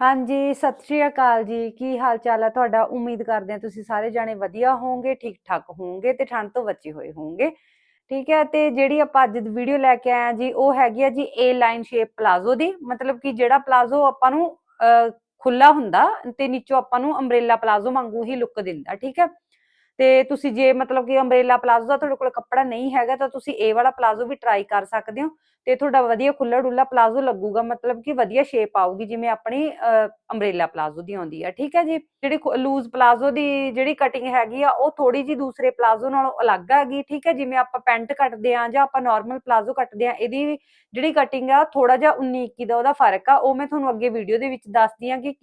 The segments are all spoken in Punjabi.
ਹਾਂਜੀ, ਸਤਿ ਸ਼੍ਰੀ ਅਕਾਲ ਜੀ। ਕੀ ਹਾਲ ਚਾਲ ਹੈ ਤੁਹਾਡਾ? ਉਮੀਦ ਕਰਦੇ ਹਾਂ ਤੁਸੀਂ ਸਾਰੇ ਜਾਣੇ ਵਧੀਆ ਹੋਵੋਗੇ ਠੀਕ ਠਾਕ ਹੋਵੋਗੇ ਤੇ ਠੰਡ ਤੋਂ ਬਚੇ ਹੋਏ ਹੋਵੋਗੇ। ਠੀਕ ਹੈ, ਤੇ ਜਿਹੜੀ ਆਪਾਂ ਅੱਜ ਦੀ ਵੀਡੀਓ ਲੈ ਕੇ ਆਏ ਹਾਂ ਜੀ, ਉਹ ਹੈਗੀ ਆ ਜੀ ਏ ਲਾਈਨ ਸ਼ੇਪ ਪਲਾਜ਼ੋ ਦੀ। ਮਤਲਬ ਕਿ ਜਿਹੜਾ ਪਲਾਜ਼ੋ ਆਪਾਂ ਨੂੰ ਖੁੱਲਾ ਹੁੰਦਾ ਤੇ ਨੀਚੋਂ ਆਪਾਂ ਨੂੰ ਅੰਬ੍ਰੇਲਾ ਪਲਾਜ਼ੋ ਵਾਂਗੂ ਹੀ ਲੁੱਕ ਦਿੰਦਾ, ਠੀਕ ਹੈ? ਤੇ ਤੁਸੀਂ ਜੇ ਮਤਲਬ ਕਿ ਅੰਬ੍ਰੇਲਾ ਪਲਾਜ਼ੋ ਦਾ ਤੁਹਾਡੇ ਕੋਲ ਕੱਪੜਾ ਨਹੀਂ ਹੈਗਾ, ਤਾਂ ਤੁਸੀਂ ਇਹ ਵਾਲਾ ਪਲਾਜ਼ੋ ਵੀ ਟਰਾਈ ਕਰ ਸਕਦੇ ਹੋ ਤੇ ਤੁਹਾਡਾ ਵਧੀਆ ਖੁੱਲਾ ਡੁੱਲਾ ਪਲਾਜ਼ੋ ਲੱਗੂਗਾ, ਮਤਲਬ ਕਿ ਵਧੀਆ ਸ਼ੇਪ ਆਊਗੀ ਜਿਵੇਂ ਆਪਣੀ ਅੰਬ੍ਰੇਲਾ ਪਲਾਜ਼ੋ ਦੀ ਆਉਂਦੀ ਹੈ ਠੀਕ ਹੈ ਜੀ? ਜਿਹੜੀ ਲੂਜ਼ ਪਲਾਜ਼ੋ ਦੀ ਜਿਹੜੀ ਕਟਿੰਗ ਹੈਗੀ ਆ, ਉਹ ਥੋੜੀ ਜੀ ਦੂਸਰੇ ਪਲਾਜ਼ੋ ਨਾਲੋਂ ਅਲੱਗ ਹੈਗੀ ਠੀਕ ਹੈ? ਜਿਵੇਂ ਆਪਾਂ ਪੈਂਟ ਕੱਟਦੇ ਆ ਜਾਂ ਆਪਾਂ ਨਾਰਮਲ ਪਲਾਜ਼ੋ ਕੱਟਦੇ ਆ ਇਹਦੀ ਜਿਹੜੀ ਕਟਿੰਗ ਆ ਥੋੜਾ ਜਿਹਾ 19 21 ਦਾ ਉਹਦਾ ਫ਼ਰਕ ਆ, ਉਹ ਮੈਂ ਤੁਹਾਨੂੰ ਅੱਗੇ ਵੀਡੀਓ ਦੇ ਵਿੱਚ ਦੱਸਦੀ ਆ ਕਿ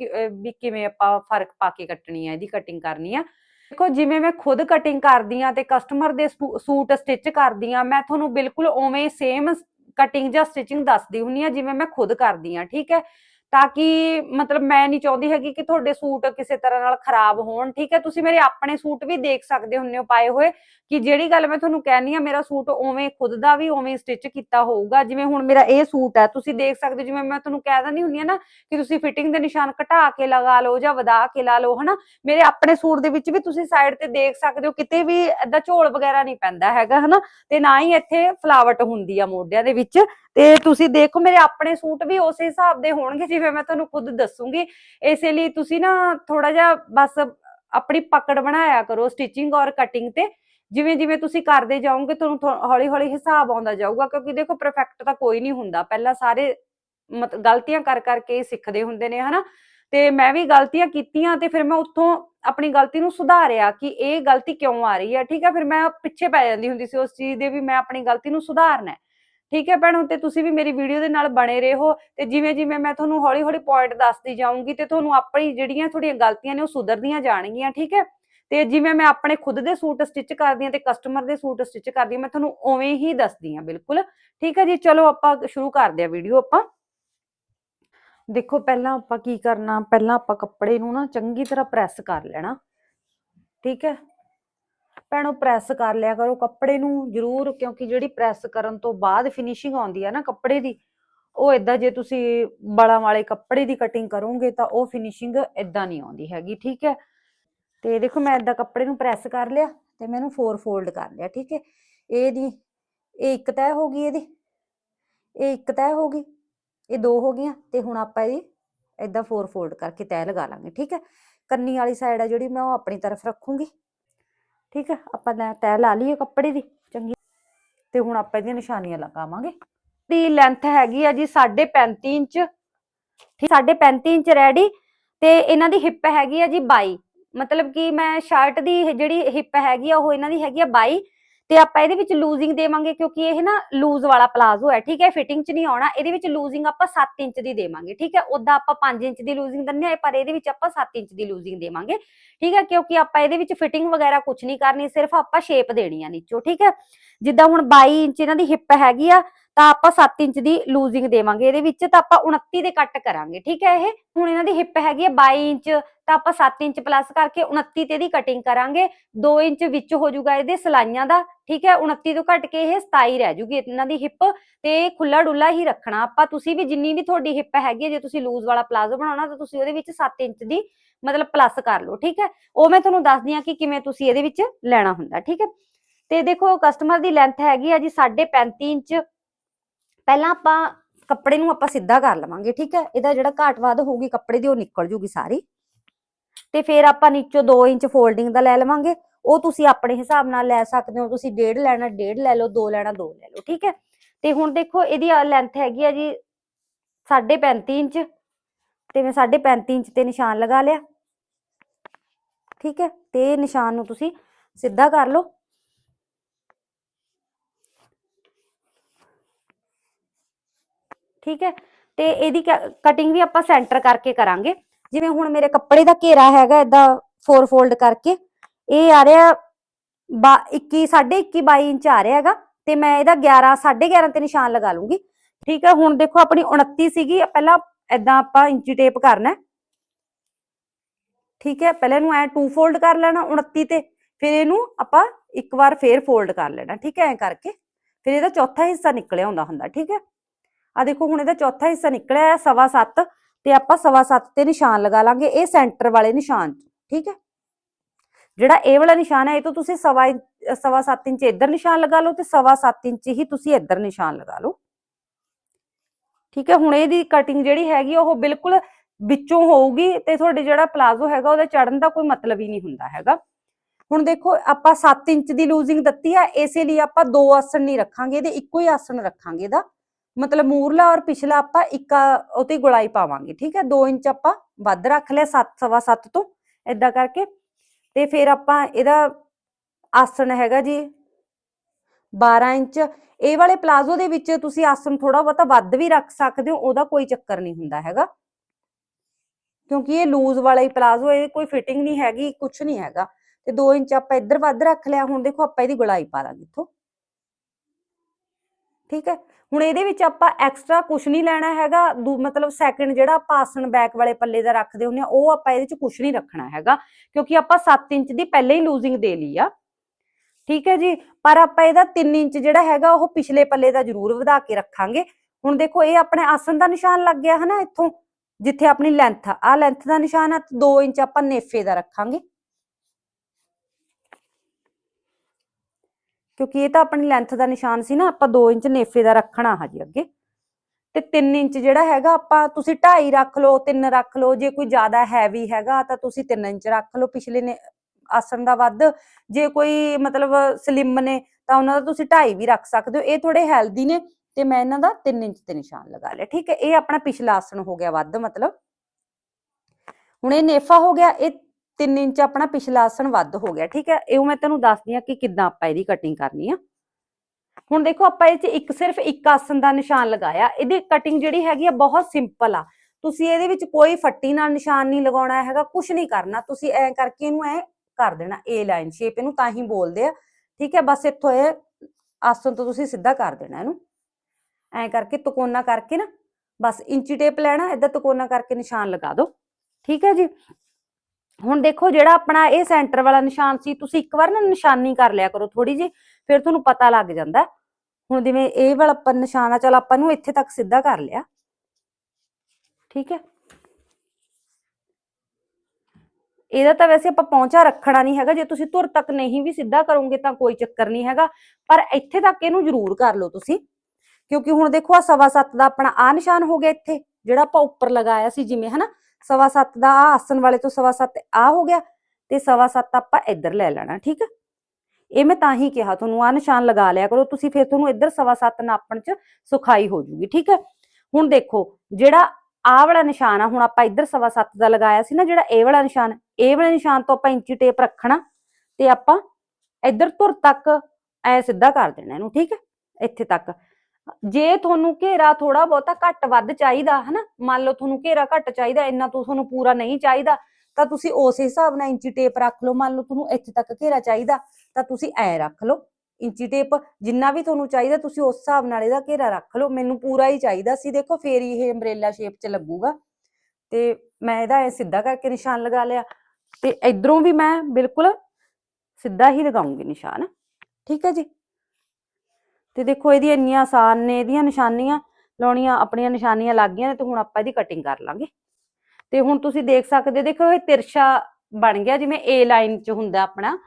ਵੀ ਕਿਵੇਂ ਆਪਾਂ ਫ਼ਰਕ ਪਾ ਕੇ ਕੱਟਣੀ ਆ, ਇਹਦੀ ਕਟਿੰਗ ਕਰਨੀ ਆ। ਦੇਖੋ, ਜਿਵੇਂ ਮੈਂ ਖੁਦ ਕਟਿੰਗ ਕਰਦੀ ਆ ਤੇ ਕਸਟਮਰ ਦੇ ਸੂਟ ਸਟਿਚ ਕਰਦੀ ਆ ਮੈਂ ਤੁਹਾਨੂੰ ਬਿਲਕੁਲ ਉਵੇਂ ਸੇਮ ਕਟਿੰਗ ਜਾਂ ਸਟਿਚਿੰਗ ਦੱਸਦੀ ਹੁੰਨੀ ਆ ਜਿਵੇਂ ਮੈਂ ਖੁਦ ਕਰਦੀ ਆ ਠੀਕ ਹੈ? ਤਾਂ ਕਿ ਮਤਲਬ ਮੈਂ ਨਹੀਂ ਚਾਹੁੰਦੀ ਹੈਗੀ ਕਿ ਤੁਹਾਡੇ ਸੂਟ ਕਿਸੇ ਤਰ੍ਹਾਂ ਨਾਲ ਖਰਾਬ ਹੋਣ, ਠੀਕ ਹੈ? ਤੁਸੀਂ ਮੇਰੇ ਆਪਣੇ ਸੂਟ ਵੀ ਦੇਖ ਸਕਦੇ ਹੁੰਨੇ ਹੋ ਪਾਏ ਹੋਏ ਕਿ ਜਿਹੜੀ ਗੱਲ ਮੈਂ ਤੁਹਾਨੂੰ ਕਹਿਣੀ ਆ, ਮੇਰਾ ਸੂਟ ਉਵੇਂ ਖੁਦ ਦਾ ਵੀ ਉਵੇਂ ਸਟਿਚ ਕੀਤਾ ਹੋਊਗਾ। ਜਿਵੇਂ ਹੁਣ ਮੇਰਾ ਇਹ ਸੂਟ ਹੈ, ਤੁਸੀਂ ਦੇਖ ਸਕਦੇ ਜਿਵੇਂ ਮੈਂ ਤੁਹਾਨੂੰ ਕਹਿ ਦਿੰਦੀ ਹੁੰਨੀ ਆ ਨਾ ਕਿ ਤੁਸੀਂ ਫਿਟਿੰਗ ਦੇ ਨਿਸ਼ਾਨ ਘਟਾ ਕੇ ਲਗਾ ਲਓ ਜਾਂ ਵਧਾ ਕੇ ਲਾ ਲਓ, ਹਨਾ? ਮੇਰੇ ਆਪਣੇ ਸੂਟ ਦੇ ਵਿੱਚ ਵੀ ਤੁਸੀਂ ਸਾਈਡ ਤੇ ਦੇਖ ਸਕਦੇ ਹੋ, ਕਿਤੇ ਵੀ ਏਦਾਂ ਝੋਲ ਵਗੈਰਾ ਨਹੀਂ ਪੈਂਦਾ ਹੈਗਾ, ਹਨਾ? ਤੇ ਨਾ ਹੀ ਇੱਥੇ ਫਲਾਵਟ ਹੁੰਦੀ ਆ ਮੋਢਿਆਂ ਦੇ ਵਿੱਚ। ਤੇ ਤੁਸੀਂ ਦੇਖੋ ਮੇਰੇ ਆਪਣੇ ਸੂਟ ਵੀ ਉਸੇ ਹਿਸਾਬ ਦੇ ਹੋਣਗੇ, ਜਿਵੇਂ ਮੈਂ ਤੁਹਾਨੂੰ ਖੁਦ ਦੱਸੂਗੀ। ਇਸੇ ਲਈ ਤੁਸੀਂ ਨਾ ਥੋੜਾ ਜਿਹਾ ਬਸ ਆਪਣੀ ਪਕੜ ਬਣਾਇਆ ਕਰੋ ਸਟਿਚਿੰਗ ਔਰ ਕਟਿੰਗ ਤੇ। ਜਿਵੇਂ ਜਿਵੇਂ ਤੁਸੀਂ ਕਰਦੇ ਜਾਓਗੇ, ਤੁਹਾਨੂੰ ਹੌਲੀ ਹੌਲੀ ਹਿਸਾਬ ਆਉਂਦਾ ਜਾਊਗਾ, ਕਿਉਂਕਿ ਦੇਖੋ ਪਰਫੈਕਟ ਤਾਂ ਕੋਈ ਨਹੀਂ ਹੁੰਦਾ। ਪਹਿਲਾਂ ਸਾਰੇ ਮਤ, ਗਲਤੀਆਂ ਕਰ ਕਰਕੇ ਸਿੱਖਦੇ ਹੁੰਦੇ ਨੇ, ਹਨਾ? ਤੇ ਮੈਂ ਵੀ ਗਲਤੀਆਂ ਕੀਤੀਆਂ ਤੇ ਫਿਰ ਮੈਂ ਉੱਥੋਂ ਆਪਣੀ ਗਲਤੀ ਨੂੰ ਸੁਧਾਰਿਆ ਕਿ ਇਹ ਗਲਤੀ ਕਿਉਂ ਆ ਰਹੀ ਹੈ, ਠੀਕ ਹੈ? ਫਿਰ ਮੈਂ ਪਿੱਛੇ ਪੈ ਜਾਂਦੀ ਹੁੰਦੀ ਸੀ ਉਸ ਚੀਜ਼ ਦੇ ਵੀ ਮੈਂ ਆਪਣੀ ਗਲਤੀ ਨੂੰ ਸੁਧਾਰਨਾ ਹੈ। ਠੀਕ ਹੈ ਭੈਣੋ ਤੇ ਤੁਸੀਂ ਵੀ ਮੇਰੀ ਵੀਡੀਓ ਦੇ ਨਾਲ ਬਣੇ ਰਹੋ ਤੇ ਜਿਵੇਂ ਜਿਵੇਂ ਮੈਂ ਤੁਹਾਨੂੰ ਹੌਲੀ ਹੌਲੀ ਪੁਆਇੰਟ ਦੱਸਦੀ ਜਾਊਂਗੀ ਤੇ ਤੁਹਾਨੂੰ ਆਪਣੀ ਜਿਹੜੀਆਂ ਤੁਹਾਡੀਆਂ ਗਲਤੀਆਂ ਨੇ ਉਹ ਸੁਧਰਦੀਆਂ ਜਾਣਗੀਆਂ, ਠੀਕ ਹੈ? ਤੇ ਜਿਵੇਂ ਮੈਂ ਆਪਣੇ ਖੁਦ ਦੇ ਸੂਟ ਸਟਿਚ ਕਰਦੀ ਹਾਂ ਤੇ ਕਸਟਮਰ ਦੇ ਸੂਟ ਸਟਿਚ ਕਰਦੀ ਹਾਂ, ਮੈਂ ਤੁਹਾਨੂੰ ਉਵੇਂ ਹੀ ਦੱਸਦੀ ਹਾਂ ਬਿਲਕੁਲ। ਠੀਕ ਹੈ ਜੀ, ਚਲੋ ਆਪਾਂ ਸ਼ੁਰੂ ਕਰਦੇ ਹਾਂ ਵੀਡੀਓ ਆਪਾਂ। ਦੇਖੋ, ਪਹਿਲਾਂ ਆਪਾਂ ਕੀ ਕਰਨਾ, ਪਹਿਲਾਂ ਆਪਾਂ ਕੱਪੜੇ ਨੂੰ ਨਾ ਚੰਗੀ ਤਰ੍ਹਾਂ ਪ੍ਰੈਸ ਕਰ ਲੈਣਾ। ਠੀਕ ਹੈ? ਭੈਣੋ ਪ੍ਰੈਸ ਕਰ ਲਿਆ ਕਰੋ ਕੱਪੜੇ ਨੂੰ ਜ਼ਰੂਰ, ਕਿਉਂਕਿ ਜਿਹੜੀ ਪ੍ਰੈਸ ਕਰਨ ਤੋਂ ਬਾਅਦ ਫਿਨਿਸ਼ਿੰਗ ਆਉਂਦੀ ਹੈ ਨਾ ਕੱਪੜੇ ਦੀ, ਉਹ ਇਦਾਂ ਜੇ ਤੁਸੀਂ ਬਲਾਂ ਵਾਲੇ ਕੱਪੜੇ ਦੀ ਕਟਿੰਗ ਕਰੋਗੇ ਤਾਂ ਉਹ ਫਿਨਿਸ਼ਿੰਗ ਇਦਾਂ ਨਹੀਂ ਆਉਂਦੀ ਹੈਗੀ, ਠੀਕ ਹੈ? ਤੇ ਦੇਖੋ ਮੈਂ ਇਦਾਂ ਕੱਪੜੇ ਨੂੰ ਪ੍ਰੈਸ ਕਰ ਲਿਆ ਤੇ ਮੈਂ ਇਹਨੂੰ ਫੋਰ ਫੋਲਡ ਕਰ ਲਿਆ, ਠੀਕ ਹੈ? ਇਹਦੀ ਇਹ ਇੱਕ ਤੈਅ ਹੋ ਗਈ ਇਹਦੀ, ਇਹ ਇੱਕ ਤੈਅ ਹੋ ਗਈ, ਇਹ ਦੋ ਹੋ ਗਈਆਂ ਤੇ ਹੁਣ ਆਪਾਂ ਇਹਦੀ ਇਦਾਂ ਫੋਰ ਫੋਲਡ ਕਰਕੇ ਤੈਅ ਲਗਾ ਲਾਂਗੇ, ਠੀਕ ਹੈ? ਕੰਨੀ ਵਾਲੀ ਸਾਈਡ ਆ ਜਿਹੜੀ, ਮੈਂ ਉਹ ਆਪਣੀ ਤਰਫ ਰੱਖੂੰਗੀ। ਠੀਕ ਹੈ ਆਪਾਂ ਲੈ ਤਹਿ ਲਾ ਲਈਏ ਕੱਪੜੇ ਦੀ, ਚੰਗੀ। ਤੇ ਹੁਣ ਆਪਾਂ ਇਹਦੀਆਂ ਨਿਸ਼ਾਨੀਆਂ ਲਗਾਵਾਂਗੇ। ਦੀ ਲੈਂਥ ਹੈਗੀ ਆ ਜੀ 35 ਇੰਚ। ਠੀਕ 35 ਇੰਚ ਰੈਡੀ ਤੇ ਇਹਨਾਂ ਦੀ ਹਿੱਪ ਹੈਗੀ ਆ ਜੀ 22 ਮਤਲਬ ਕਿ ਮੈਂ ਸ਼ਰਟ ਦੀ ਇਹ ਜਿਹੜੀ ਹਿੱਪ ਹੈਗੀ ਆ, ਉਹ ਇਹਨਾਂ ਦੀ ਹੈਗੀ ਆ 22 ਤੇ ਆਪਾਂ ਇਹਦੇ ਵਿੱਚ ਲੂਜ਼ਿੰਗ ਦੇਵਾਂਗੇ ਕਿਉਂਕਿ ਇਹ ਨਾ ਲੂਜ਼ ਵਾਲਾ ਪਲਾਜ਼ੋ ਹੈ, ਠੀਕ ਹੈ? ਫਿਟਿੰਗ 'ਚ ਨਹੀਂ ਆਉਣਾ, ਇਹਦੇ ਵਿੱਚ ਲੂਜ਼ਿੰਗ ਆਪਾਂ 7 ਇੰਚ ਦੀ ਦੇਵਾਂਗੇ, ਠੀਕ ਹੈ? ਉਦਾਂ ਆਪਾਂ 5 ਇੰਚ ਦੀ ਲੂਜ਼ਿੰਗ ਦਿੰਦੇ ਆ ਪਰ ਇਹਦੇ ਵਿੱਚ ਆਪਾਂ 7 ਇੰਚ ਦੀ ਲੂਜ਼ਿੰਗ ਦੇਵਾਂਗੇ, ਠੀਕ ਹੈ? ਕਿਉਂਕਿ ਆਪਾਂ ਇਹਦੇ ਵਿੱਚ ਫਿਟਿੰਗ ਵਗੈਰਾ ਕੁਝ ਨਹੀਂ ਕਰਨੀ, ਸਿਰਫ ਆਪਾਂ ਸ਼ੇਪ ਦੇਣੀ ਆ ਨੀਚੋਂ, ਠੀਕ ਹੈ? ਜਿੱਦਾਂ ਹੁਣ 22 ਇੰਚ ਇਹਨਾਂ ਦੀ ਹਿੱਪ ਹੈਗੀ ਆ, ਤਾਂ ਆਪਾਂ 7 ਇੰਚ ਦੀ ਲੂਜ਼ਿੰਗ ਦੇਵਾਂਗੇ, ਇਹਦੇ ਵਿੱਚ ਤਾਂ ਆਪਾਂ 29 ਦੇ ਕੱਟ ਕਰਾਂਗੇ, ਠੀਕ ਹੈ? ਇਹ ਹੁਣ ਇਹਨਾਂ ਦੀ ਹਿੱਪ ਹੈਗੀ ਆ 22 ਇੰਚ ਤਾਂ ਆਪਾਂ 7 ਇੰਚ ਪਲੱਸ ਕਰਕੇ 29 ਤੇ ਦੀ ਕਟਿੰਗ ਕਰਾਂਗੇ। 2 ਇੰਚ ਵਿੱਚ ਹੋ ਜਾਊਗਾ ਇਹਦੇ ਸਲਾਈਆਂ ਦਾ, ਠੀਕ ਹੈ? 29 ਤੋਂ ਘਟ ਕੇ ਇਹ 27 ਰਹਿ ਜੂਗੀ ਇਹਨਾਂ ਦੀ ਹਿੱਪ ਤੇ ਖੁੱਲਾ ਡੁੱਲਾ ਹੀ ਰੱਖਣਾ। ਆਪਾਂ ਤੁਸੀਂ ਵੀ ਜਿੰਨੀ ਵੀ ਤੁਹਾਡੀ ਹਿੱਪ ਹੈਗੀ ਜੇ ਤੁਸੀਂ ਲੂਜ਼ ਵਾਲਾ ਪਲਾਜ਼ੋ ਬਣਾਉਣਾ, ਤਾਂ ਤੁਸੀਂ ਉਹਦੇ ਵਿੱਚ 7 ਇੰਚ ਦੀ ਮਤਲਬ ਪਲੱਸ ਕਰ ਲਓ, ਠੀਕ ਹੈ? ਉਹ ਮੈਂ ਤੁਹਾਨੂੰ ਦੱਸਦੀ ਹਾਂ ਕਿ ਕਿਵੇਂ ਤੁਸੀਂ ਇਹਦੇ ਵਿੱਚ ਲੈਣਾ ਹੁੰਦਾ, ਠੀਕ ਹੈ? ਤੇ ਦੇਖੋ ਕਸਟਮਰ ਦੀ ਲੈਂਥ ਹੈਗੀ ਆ ਜੀ 35 ਇੰਚ। ਪਹਿਲਾਂ ਆਪਾਂ ਕੱਪੜੇ ਨੂੰ ਆਪਾਂ ਸਿੱਧਾ ਕਰ ਲਵਾਂਗੇ, ਠੀਕ ਹੈ? ਇਹਦਾ ਜਿਹੜਾ ਘਾਟ ਵਾਧ ਹੋਊਗੀ, ਕੱਪੜੇ ਦੀ ਉਹ ਨਿਕਲ ਜੂਗੀ ਸਾਰੀ। ਤੇ ਫਿਰ ਆਪਾਂ ਨੀਚੋਂ 2 ਇੰਚ ਫੋਲਡਿੰਗ ਦਾ ਲੈ ਲਵਾਂਗੇ। ਉਹ ਤੁਸੀਂ ਆਪਣੇ ਹਿਸਾਬ ਨਾਲ ਲੈ ਸਕਦੇ ਹੋ। ਤੁਸੀਂ ਡੇਢ ਲੈਣਾ, ਡੇਢ ਲੈ ਲਓ 2 ਲੈਣਾ 2 ਲੈ ਲਓ, ਠੀਕ ਹੈ? ਤੇ ਹੁਣ ਦੇਖੋ, ਇਹਦੀ ਲੈਂਥ ਹੈਗੀ ਆ ਜੀ 35 ਇੰਚ। ਤੇ ਮੈਂ 35 ਇੰਚ ਤੇ ਨਿਸ਼ਾਨ ਲਗਾ ਲਿਆ। ਠੀਕ ਹੈ? ਤੇ ਨਿਸ਼ਾਨ ਨੂੰ ਤੁਸੀਂ ਸਿੱਧਾ ਕਰ ਲਓ। ਠੀਕ ਹੈ? ਤੇ ਇਹਦੀ ਕਟਿੰਗ ਵੀ ਆਪਾਂ ਸੈਂਟਰ ਕਰਕੇ ਕਰਾਂਗੇ। ਜਿਵੇਂ ਹੁਣ ਮੇਰੇ ਕੱਪੜੇ ਦਾ ਘੇਰਾ ਹੈਗਾ ਇਦਾਂ ਫੋਰ ਫੋਲਡ ਕਰਕੇ, ਇਹ ਆ ਰਿਹਾ 21 21 22 ਇੰਚ ਆ ਰਿਹਾ ਹੈਗਾ, ਤੇ ਮੈਂ ਇਹਦਾ 11 11.5 ਤੇ ਨਿਸ਼ਾਨ ਲਗਾ ਲੂੰਗੀ। ਠੀਕ ਹੈ, ਹੁਣ ਦੇਖੋ ਆਪਣੀ 29 ਸੀਗੀ ਪਹਿਲਾਂ ਇਦਾਂ ਆਪਾਂ ਇੰਚੀ ਟੇਪ ਕਰਨਾ ਠੀਕ ਹੈ, ਪਹਿਲਾਂ ਇਹਨੂੰ ਐ ਟੂ ਫੋਲਡ ਕਰ ਲੈਣਾ 29 ਤੇ, ਫਿਰ ਇਹਨੂੰ ਆਪਾਂ ਇੱਕ ਵਾਰ ਫੇਰ ਫੋਲਡ ਕਰ ਲੈਣਾ, ਠੀਕ ਹੈ, ਐ ਕਰਕੇ। ਫਿਰ ਇਹਦਾ ਚੌਥਾ ਹਿੱਸਾ ਨਿਕਲਿਆ ਹੁੰਦਾ ਹੁੰਦਾ, ਠੀਕ ਹੈ। ਆ ਦੇਖੋ, ਹੁਣ ਇਹਦਾ ਚੌਥਾ ਹਿੱਸਾ ਨਿਕਲਿਆ ਹੈ, ਸਵਾ 7 ਤੇ ਆਪਾਂ ਸਵਾ ਸੱਤ ਤੇ ਨਿਸ਼ਾਨ ਲਗਾ ਲਾਂਗੇ ਇਹ ਸੈਂਟਰ ਵਾਲੇ ਨਿਸ਼ਾਨ ਠੀਕ ਹੈ? ਜਿਹੜਾ ਇਹ ਵਾਲਾ ਨਿਸ਼ਾਨ ਹੈ, ਇਹ ਤੋਂ ਤੁਸੀਂ ਸਵਾ ਇੰਚ- ਇੱਧਰ ਨਿਸ਼ਾਨ ਲਗਾ ਲਓ ਤੇ ਸਵਾ ਸੱਤ ਇੰਚ ਹੀ ਤੁਸੀਂ ਇੱਧਰ ਨਿਸ਼ਾਨ ਲਗਾ ਲਓ। ਠੀਕ ਹੈ, ਹੁਣ ਇਹਦੀ ਕਟਿੰਗ ਜਿਹੜੀ ਹੈਗੀ ਆ, ਉਹ ਬਿਲਕੁਲ ਵਿੱਚੋਂ ਹੋਊਗੀ ਤੇ ਤੁਹਾਡੇ ਜਿਹੜਾ ਪਲਾਜ਼ੋ ਹੈਗਾ, ਉਹਦੇ ਚੜਨ ਦਾ ਕੋਈ ਮਤਲਬ ਹੀ ਨਹੀਂ ਹੁੰਦਾ ਹੈਗਾ। ਹੁਣ ਦੇਖੋ, ਆਪਾਂ 7 ਇੰਚ ਦੀ ਲੂਜ਼ਿੰਗ ਦਿੱਤੀ ਆ, ਇਸੇ ਲਈ ਆਪਾਂ ਦੋ ਆਸਣ ਨਹੀਂ ਰੱਖਾਂਗੇ, ਇਹਦੇ ਇੱਕੋ ਹੀ ਆਸਣ ਰੱਖਾਂਗੇ ਇਹਦਾ। ਮਤਲਬ ਮੂਰਲਾ ਔਰ ਪਿਛਲਾ ਆਪਾਂ ਇੱਕ ਉਹਤੇ ਗੁਲਾਈ ਪਾਵਾਂਗੇ, ਠੀਕ ਹੈ? 2 ਇੰਚ ਆਪਾਂ ਵੱਧ ਰੱਖ ਲਿਆ 7 ਸਵਾ 7 ਤੋਂ ਇਦਾਂ ਕਰਕੇ। ਤੇ ਫਿਰ ਆਪਾਂ ਇਹਦਾ ਆਸਣ ਹੈਗਾ ਜੀ 12 ਇੰਚ। ਇਹ ਵਾਲੇ ਪਲਾਜ਼ੋ ਦੇ ਵਿੱਚ ਤੁਸੀਂ ਆਸਣ ਥੋੜਾ ਬਹੁਤਾ ਵੱਧ ਵੀ ਰੱਖ ਸਕਦੇ ਹੋ, ਉਹਦਾ ਕੋਈ ਚੱਕਰ ਨਹੀਂ ਹੁੰਦਾ ਹੈਗਾ। ਕਿਉਂਕਿ ਇਹ ਲੂਜ਼ ਵਾਲਾ ਹੀ ਪਲਾਜ਼ੋ, ਇਹ ਕੋਈ ਫਿਟਿੰਗ ਨਹੀਂ ਹੈਗੀ ਕੁਝ ਨਹੀਂ ਹੈਗਾ। ਤੇ 2 ਇੰਚ ਆਪਾਂ ਇੱਧਰ ਵੱਧ ਰੱਖ ਲਿਆ, ਹੁਣ ਦੇਖੋ ਆਪਾਂ ਇਹਦੀ ਗੁਲਾਈ ਪਾ ਦਾਂਗੇ ਇੱਥੋਂ। ਠੀਕ ਹੈ? ਹੁਣ ਇਹਦੇ ਵਿੱਚ ਆਪਾਂ ਐਕਸਟਰਾ ਕੁਝ ਨਹੀਂ ਲੈਣਾ ਹੈਗਾ ਮਤਲਬ ਸੈਕਿੰਡ ਜਿਹੜਾ ਆਪਾਂ ਬੈਕ ਵਾਲੇ ਪੱਲੇ ਦਾ ਰੱਖਦੇ ਹੁੰਦੇ ਆ ਉਹ ਆਪਾਂ ਇਹਦੇ ਵਿੱਚ ਕੁਝ ਨਹੀਂ ਰੱਖਣਾ ਹੈਗਾ, ਕਿਉਂਕਿ ਆਪਾਂ 7 ਇੰਚ ਦੀ ਪਹਿਲੇ ਹੀ ਲੂਜ਼ਿੰਗ ਦੇ ਲਈ ਆ। ਠੀਕ ਹੈ ਜੀ? ਪਰ ਆਪਾਂ ਇਹਦਾ 3 ਇੰਚ ਜਿਹੜਾ ਹੈਗਾ, ਉਹ ਪਿਛਲੇ ਪੱਲੇ ਦਾ ਜ਼ਰੂਰ ਵਧਾ ਕੇ ਰੱਖਾਂਗੇ। ਹੁਣ ਦੇਖੋ, ਇਹ ਆਪਣੇ ਆਸਨ ਦਾ ਨਿਸ਼ਾਨ ਲੱਗ ਗਿਆ ਹਨਾ ਇੱਥੋਂ, ਜਿੱਥੇ ਆਪਣੀ ਲੈਂਥ ਆ। ਆ ਲੈਂਥ ਦਾ ਨਿਸ਼ਾਨ ਆ 2 ਇੰਚ ਆਪਾਂ ਨੇਫੇ ਦਾ ਰੱਖਾਂਗੇ। ਕਿਉਂਕਿ ਇਹ ਤਾਂ ਆਪਣੀ ਲੈਂਥ ਦਾ ਨਿਸ਼ਾਨ ਸੀ ਨਾ, ਆਪਾਂ 2 ਇੰਚ ਨੇਫੇ ਦਾ ਰੱਖਣਾ ਹਜੇ ਅੱਗੇ। ਤੇ 3 ਇੰਚ ਜਿਹੜਾ ਹੈਗਾ, ਆਪਾਂ ਤੁਸੀਂ 2.5 ਰੱਖ ਲਓ 3 ਰੱਖ ਲਓ, ਜੇ ਕੋਈ ਜ਼ਿਆਦਾ ਹੈਵੀ ਹੈਗਾ ਤਾਂ ਤੁਸੀਂ 3 ਇੰਚ ਰੱਖ ਲਓ। ਪਿਛਲੇ ਨੇ ਆਸਣ ਦਾ ਵੱਧ, ਜੇ ਕੋਈ ਮਤਲਬ ਸਲਿਮ ਨੇ ਤਾਂ ਉਹਨਾਂ ਦਾ ਤੁਸੀਂ 2.5 ਵੀ ਰੱਖ ਸਕਦੇ ਹੋ। ਇਹ ਥੋੜੇ ਹੈਲਦੀ ਨੇ ਤੇ ਮੈਂ ਇਹਨਾਂ ਦਾ 3 ਇੰਚ ਤੇ ਨਿਸ਼ਾਨ ਲਗਾ ਲਿਆ। ਠੀਕ ਹੈ, ਇਹ ਆਪਣਾ ਪਿਛਲਾ ਆਸਣ ਹੋ ਗਿਆ ਵੱਧ ਮਤਲਬ। ਹੁਣ ਇਹ ਨੇਫਾ ਹੋ ਗਿਆ, ਇਹ 3 ਇੰਚ ਆਪਣਾ ਪਿਛਲਾ ਆਸਣ ਵੱਧ ਹੋ ਗਿਆ, ਠੀਕ ਹੈ? ਇਹ ਮੈਂ ਤੈਨੂੰ ਦੱਸਦੀ ਆ ਕਿ ਕਿੱਦਾਂ ਆਪਾਂ ਇਹਦੀ ਕਟਿੰਗ ਕਰਨੀ ਆ। ਹੁਣ ਦੇਖੋ, ਆਪਾਂ ਇਹ ਚ ਇੱਕ ਸਿਰਫ ਇੱਕ ਆਸਣ ਦਾ ਨਿਸ਼ਾਨ ਲਗਾਇਆ। ਇਹਦੀ ਕਟਿੰਗ ਜਿਹੜੀ ਹੈਗੀ ਆ, ਬਹੁਤ ਸਿੰਪਲ ਆ। ਤੁਸੀਂ ਇਹਦੇ ਵਿੱਚ ਕੋਈ ਫੱਟੀ ਨਾਲ ਨਿਸ਼ਾਨ ਨਹੀਂ ਲਗਾਉਣਾ ਹੈਗਾ ਕੁਝ ਨਹੀਂ ਕਰਨਾ। ਤੁਸੀਂ ਐ ਕਰਕੇ ਇਹਨੂੰ ਐ ਕਰ ਦੇਣਾ ਏ ਲਾਈਨ ਸ਼ੇਪ ਇਹਨੂੰ ਤਾਂ ਹੀ ਬੋਲਦੇ ਆ। ਠੀਕ ਹੈ? ਬਸ ਇੱਥੋਂ ਇਹ ਆਸਣ ਤੋਂ ਤੁਸੀਂ ਸਿੱਧਾ ਕਰ ਦੇਣਾ ਇਹਨੂੰ। ਐ ਕਰਕੇ ਤਕੋਨਾ ਕਰਕੇ ਨਾ, ਬਸ ਇੰਚੀ ਟੇਪ ਲੈਣਾ, ਏਦਾਂ ਤਕੋਨਾ ਕਰਕੇ ਨਿਸ਼ਾਨ ਲਗਾ ਦਿਓ। ਠੀਕ ਹੈ ਜੀ? ਹੁਣ ਦੇਖੋ ਜਿਹੜਾ ਆਪਣਾ ਇਹ ਸੈਂਟਰ ਵਾਲਾ ਨਿਸ਼ਾਨ ਸੀ, ਤੁਸੀਂ ਇੱਕ ਵਾਰ ਨਾ ਨਿਸ਼ਾਨੀ ਕਰ ਲਿਆ ਕਰੋ ਥੋੜੀ ਜਿਹੀ, ਫਿਰ ਤੁਹਾਨੂੰ ਪਤਾ ਲੱਗ ਜਾਂਦਾ। ਹੁਣ ਜਿਵੇਂ ਇਹ ਵਾਲਾ ਆਪਾਂ ਨਿਸ਼ਾਨ ਆ, ਚਲ ਆਪਾਂ ਨੂੰ ਇੱਥੇ ਤੱਕ ਸਿੱਧਾ ਕਰ ਲਿਆ। ਠੀਕ ਹੈ? ਇਹਦਾ ਤਾਂ ਵੈਸੇ ਆਪਾਂ ਪਹੁੰਚਾ ਰੱਖਣਾ ਨਹੀਂ ਹੈਗਾ, ਜੇ ਤੁਸੀਂ ਧੁਰ ਤੱਕ ਨਹੀਂ ਵੀ ਸਿੱਧਾ ਕਰੋਗੇ ਤਾਂ ਕੋਈ ਚੱਕਰ ਨਹੀਂ ਹੈਗਾ, ਪਰ ਇੱਥੇ ਤੱਕ ਇਹਨੂੰ ਜ਼ਰੂਰ ਕਰ ਲਓ ਤੁਸੀਂ। ਕਿਉਂਕਿ ਹੁਣ ਦੇਖੋ ਆ ਸਵਾ ਸੱਤ ਦਾ ਆਪਣਾ ਆ ਨਿਸ਼ਾਨ ਹੋ ਗਿਆ ਇੱਥੇ, ਜਿਹੜਾ ਆਪਾਂ ਉੱਪਰ ਲਗਾਇਆ ਸੀ ਜਿਵੇਂ, ਹਨਾ? ਸਵਾ ਸੱਤ ਦਾ ਆ, ਆਸਣ ਵਾਲੇ ਤੋਂ ਸਵਾ ਸੱਤ ਆ ਹੋ ਗਿਆ ਤੇ ਸਵਾ ਸੱਤ ਆਪਾਂ ਇੱਧਰ ਲੈ ਲੈਣਾ, ਠੀਕ ਹੈ ਇਹ ਮੈਂ ਤਾਂ ਹੀ ਕਿਹਾ ਤੁਹਾਨੂੰ ਆ ਨਿਸ਼ਾਨ ਲਗਾ ਲਿਆ ਕਰੋ, ਤੁਸੀਂ ਫਿਰ ਤੁਹਾਨੂੰ ਇੱਧਰ ਸਵਾ ਸੱਤ ਨਾਪਣ ਚ ਸੁਖਾਈ ਹੋ ਜੂਗੀ, ਠੀਕ ਹੈ ਹੁਣ ਦੇਖੋ, ਜਿਹੜਾ ਆਹ ਵਾਲਾ ਨਿਸ਼ਾਨ ਆ, ਹੁਣ ਆਪਾਂ ਇੱਧਰ ਸਵਾ ਸੱਤ ਦਾ ਲਗਾਇਆ ਸੀ ਨਾ, ਜਿਹੜਾ ਇਹ ਵਾਲਾ ਨਿਸ਼ਾਨ, ਇਹ ਵਾਲੇ ਨਿਸ਼ਾਨ ਤੋਂ ਆਪਾਂ ਇੰਚੀ ਟੇਪ ਰੱਖਣਾ ਤੇ ਆਪਾਂ ਇੱਧਰ ਧੁਰ ਤੱਕ ਐ ਸਿੱਧਾ ਕਰ ਦੇਣਾ ਇਹਨੂੰ, ਠੀਕ ਹੈ ਇੱਥੇ ਤੱਕ। ਜੇ ਤੁਹਾਨੂੰ ਘੇਰਾ ਥੋੜਾ ਬਹੁਤਾ ਘੱਟ ਵੱਧ ਚਾਹੀਦਾ, ਹਨਾ? ਮੰਨ ਲਓ ਤੁਹਾਨੂੰ ਘੇਰਾ ਘੱਟ ਚਾਹੀਦਾ, ਇੰਨਾ ਤੋਂ ਤੁਹਾਨੂੰ ਪੂਰਾ ਨਹੀਂ ਚਾਹੀਦਾ, ਤਾਂ ਤੁਸੀਂ ਉਸ ਹਿਸਾਬ ਨਾਲ ਇੰਚੀ ਟੇਪ ਰੱਖ ਲਓ। ਮੰਨ ਲਓ ਤੁਹਾਨੂੰ ਇੱਥੇ ਤੱਕ ਘੇਰਾ ਚਾਹੀਦਾ, ਤਾਂ ਤੁਸੀਂ ਐ ਰੱਖ ਲਓ। ਇੰਚੀ ਟੇਪ ਜਿੰਨਾ ਵੀ ਤੁਹਾਨੂੰ ਚਾਹੀਦਾ, ਤੁਸੀਂ ਉਸ ਹਿਸਾਬ ਨਾਲ ਇਹਦਾ ਘੇਰਾ ਰੱਖ ਲਓ। ਮੈਨੂੰ ਪੂਰਾ ਹੀ ਚਾਹੀਦਾ ਸੀ। ਦੇਖੋ, ਫੇਰ ਹੀ ਇਹ ਅੰਬ੍ਰੇਲਾ ਸ਼ੇਪ 'ਚ ਲੱਗੂਗਾ। ਤੇ ਮੈਂ ਇਹਦਾ ਐ ਸਿੱਧਾ ਕਰਕੇ ਨਿਸ਼ਾਨ ਲਗਾ ਲਿਆ। ਤੇ ਇਧਰੋਂ ਵੀ ਮੈਂ ਬਿਲਕੁਲ ਸਿੱਧਾ ਹੀ ਲਗਾਉਂਗੀ ਨਿਸ਼ਾਨ। ਠੀਕ ਹੈ ਜੀ? ਤੇ ਦੇਖੋ ਇਹਦੀ ਇੰਨੀਆਂ ਆਸਾਨ ਨੇ, ਇਹਦੀਆਂ ਨਿਸ਼ਾਨੀਆਂ, ਲਾਉਣੀਆਂ ਆਪਣੀਆਂ ਨਿਸ਼ਾਨੀਆਂ ਲੱਗ ਗਈਆਂ ਨੇ ਤੇ ਹੁਣ ਆਪਾਂ ਇਹਦੀ ਕਟਿੰਗ ਕਰ ਲਾਂਗੇ। ਤੇ ਹੁਣ ਤੁਸੀਂ ਦੇਖ ਸਕਦੇ, ਦੇਖੋ ਇਹ ਤਿਰਸ਼ਾ ਬਣ ਗਿਆ, ਜਿਵੇਂ ਏ ਲਾਈਨ 'ਚ ਹੁੰਦਾ ਆਪਣਾ।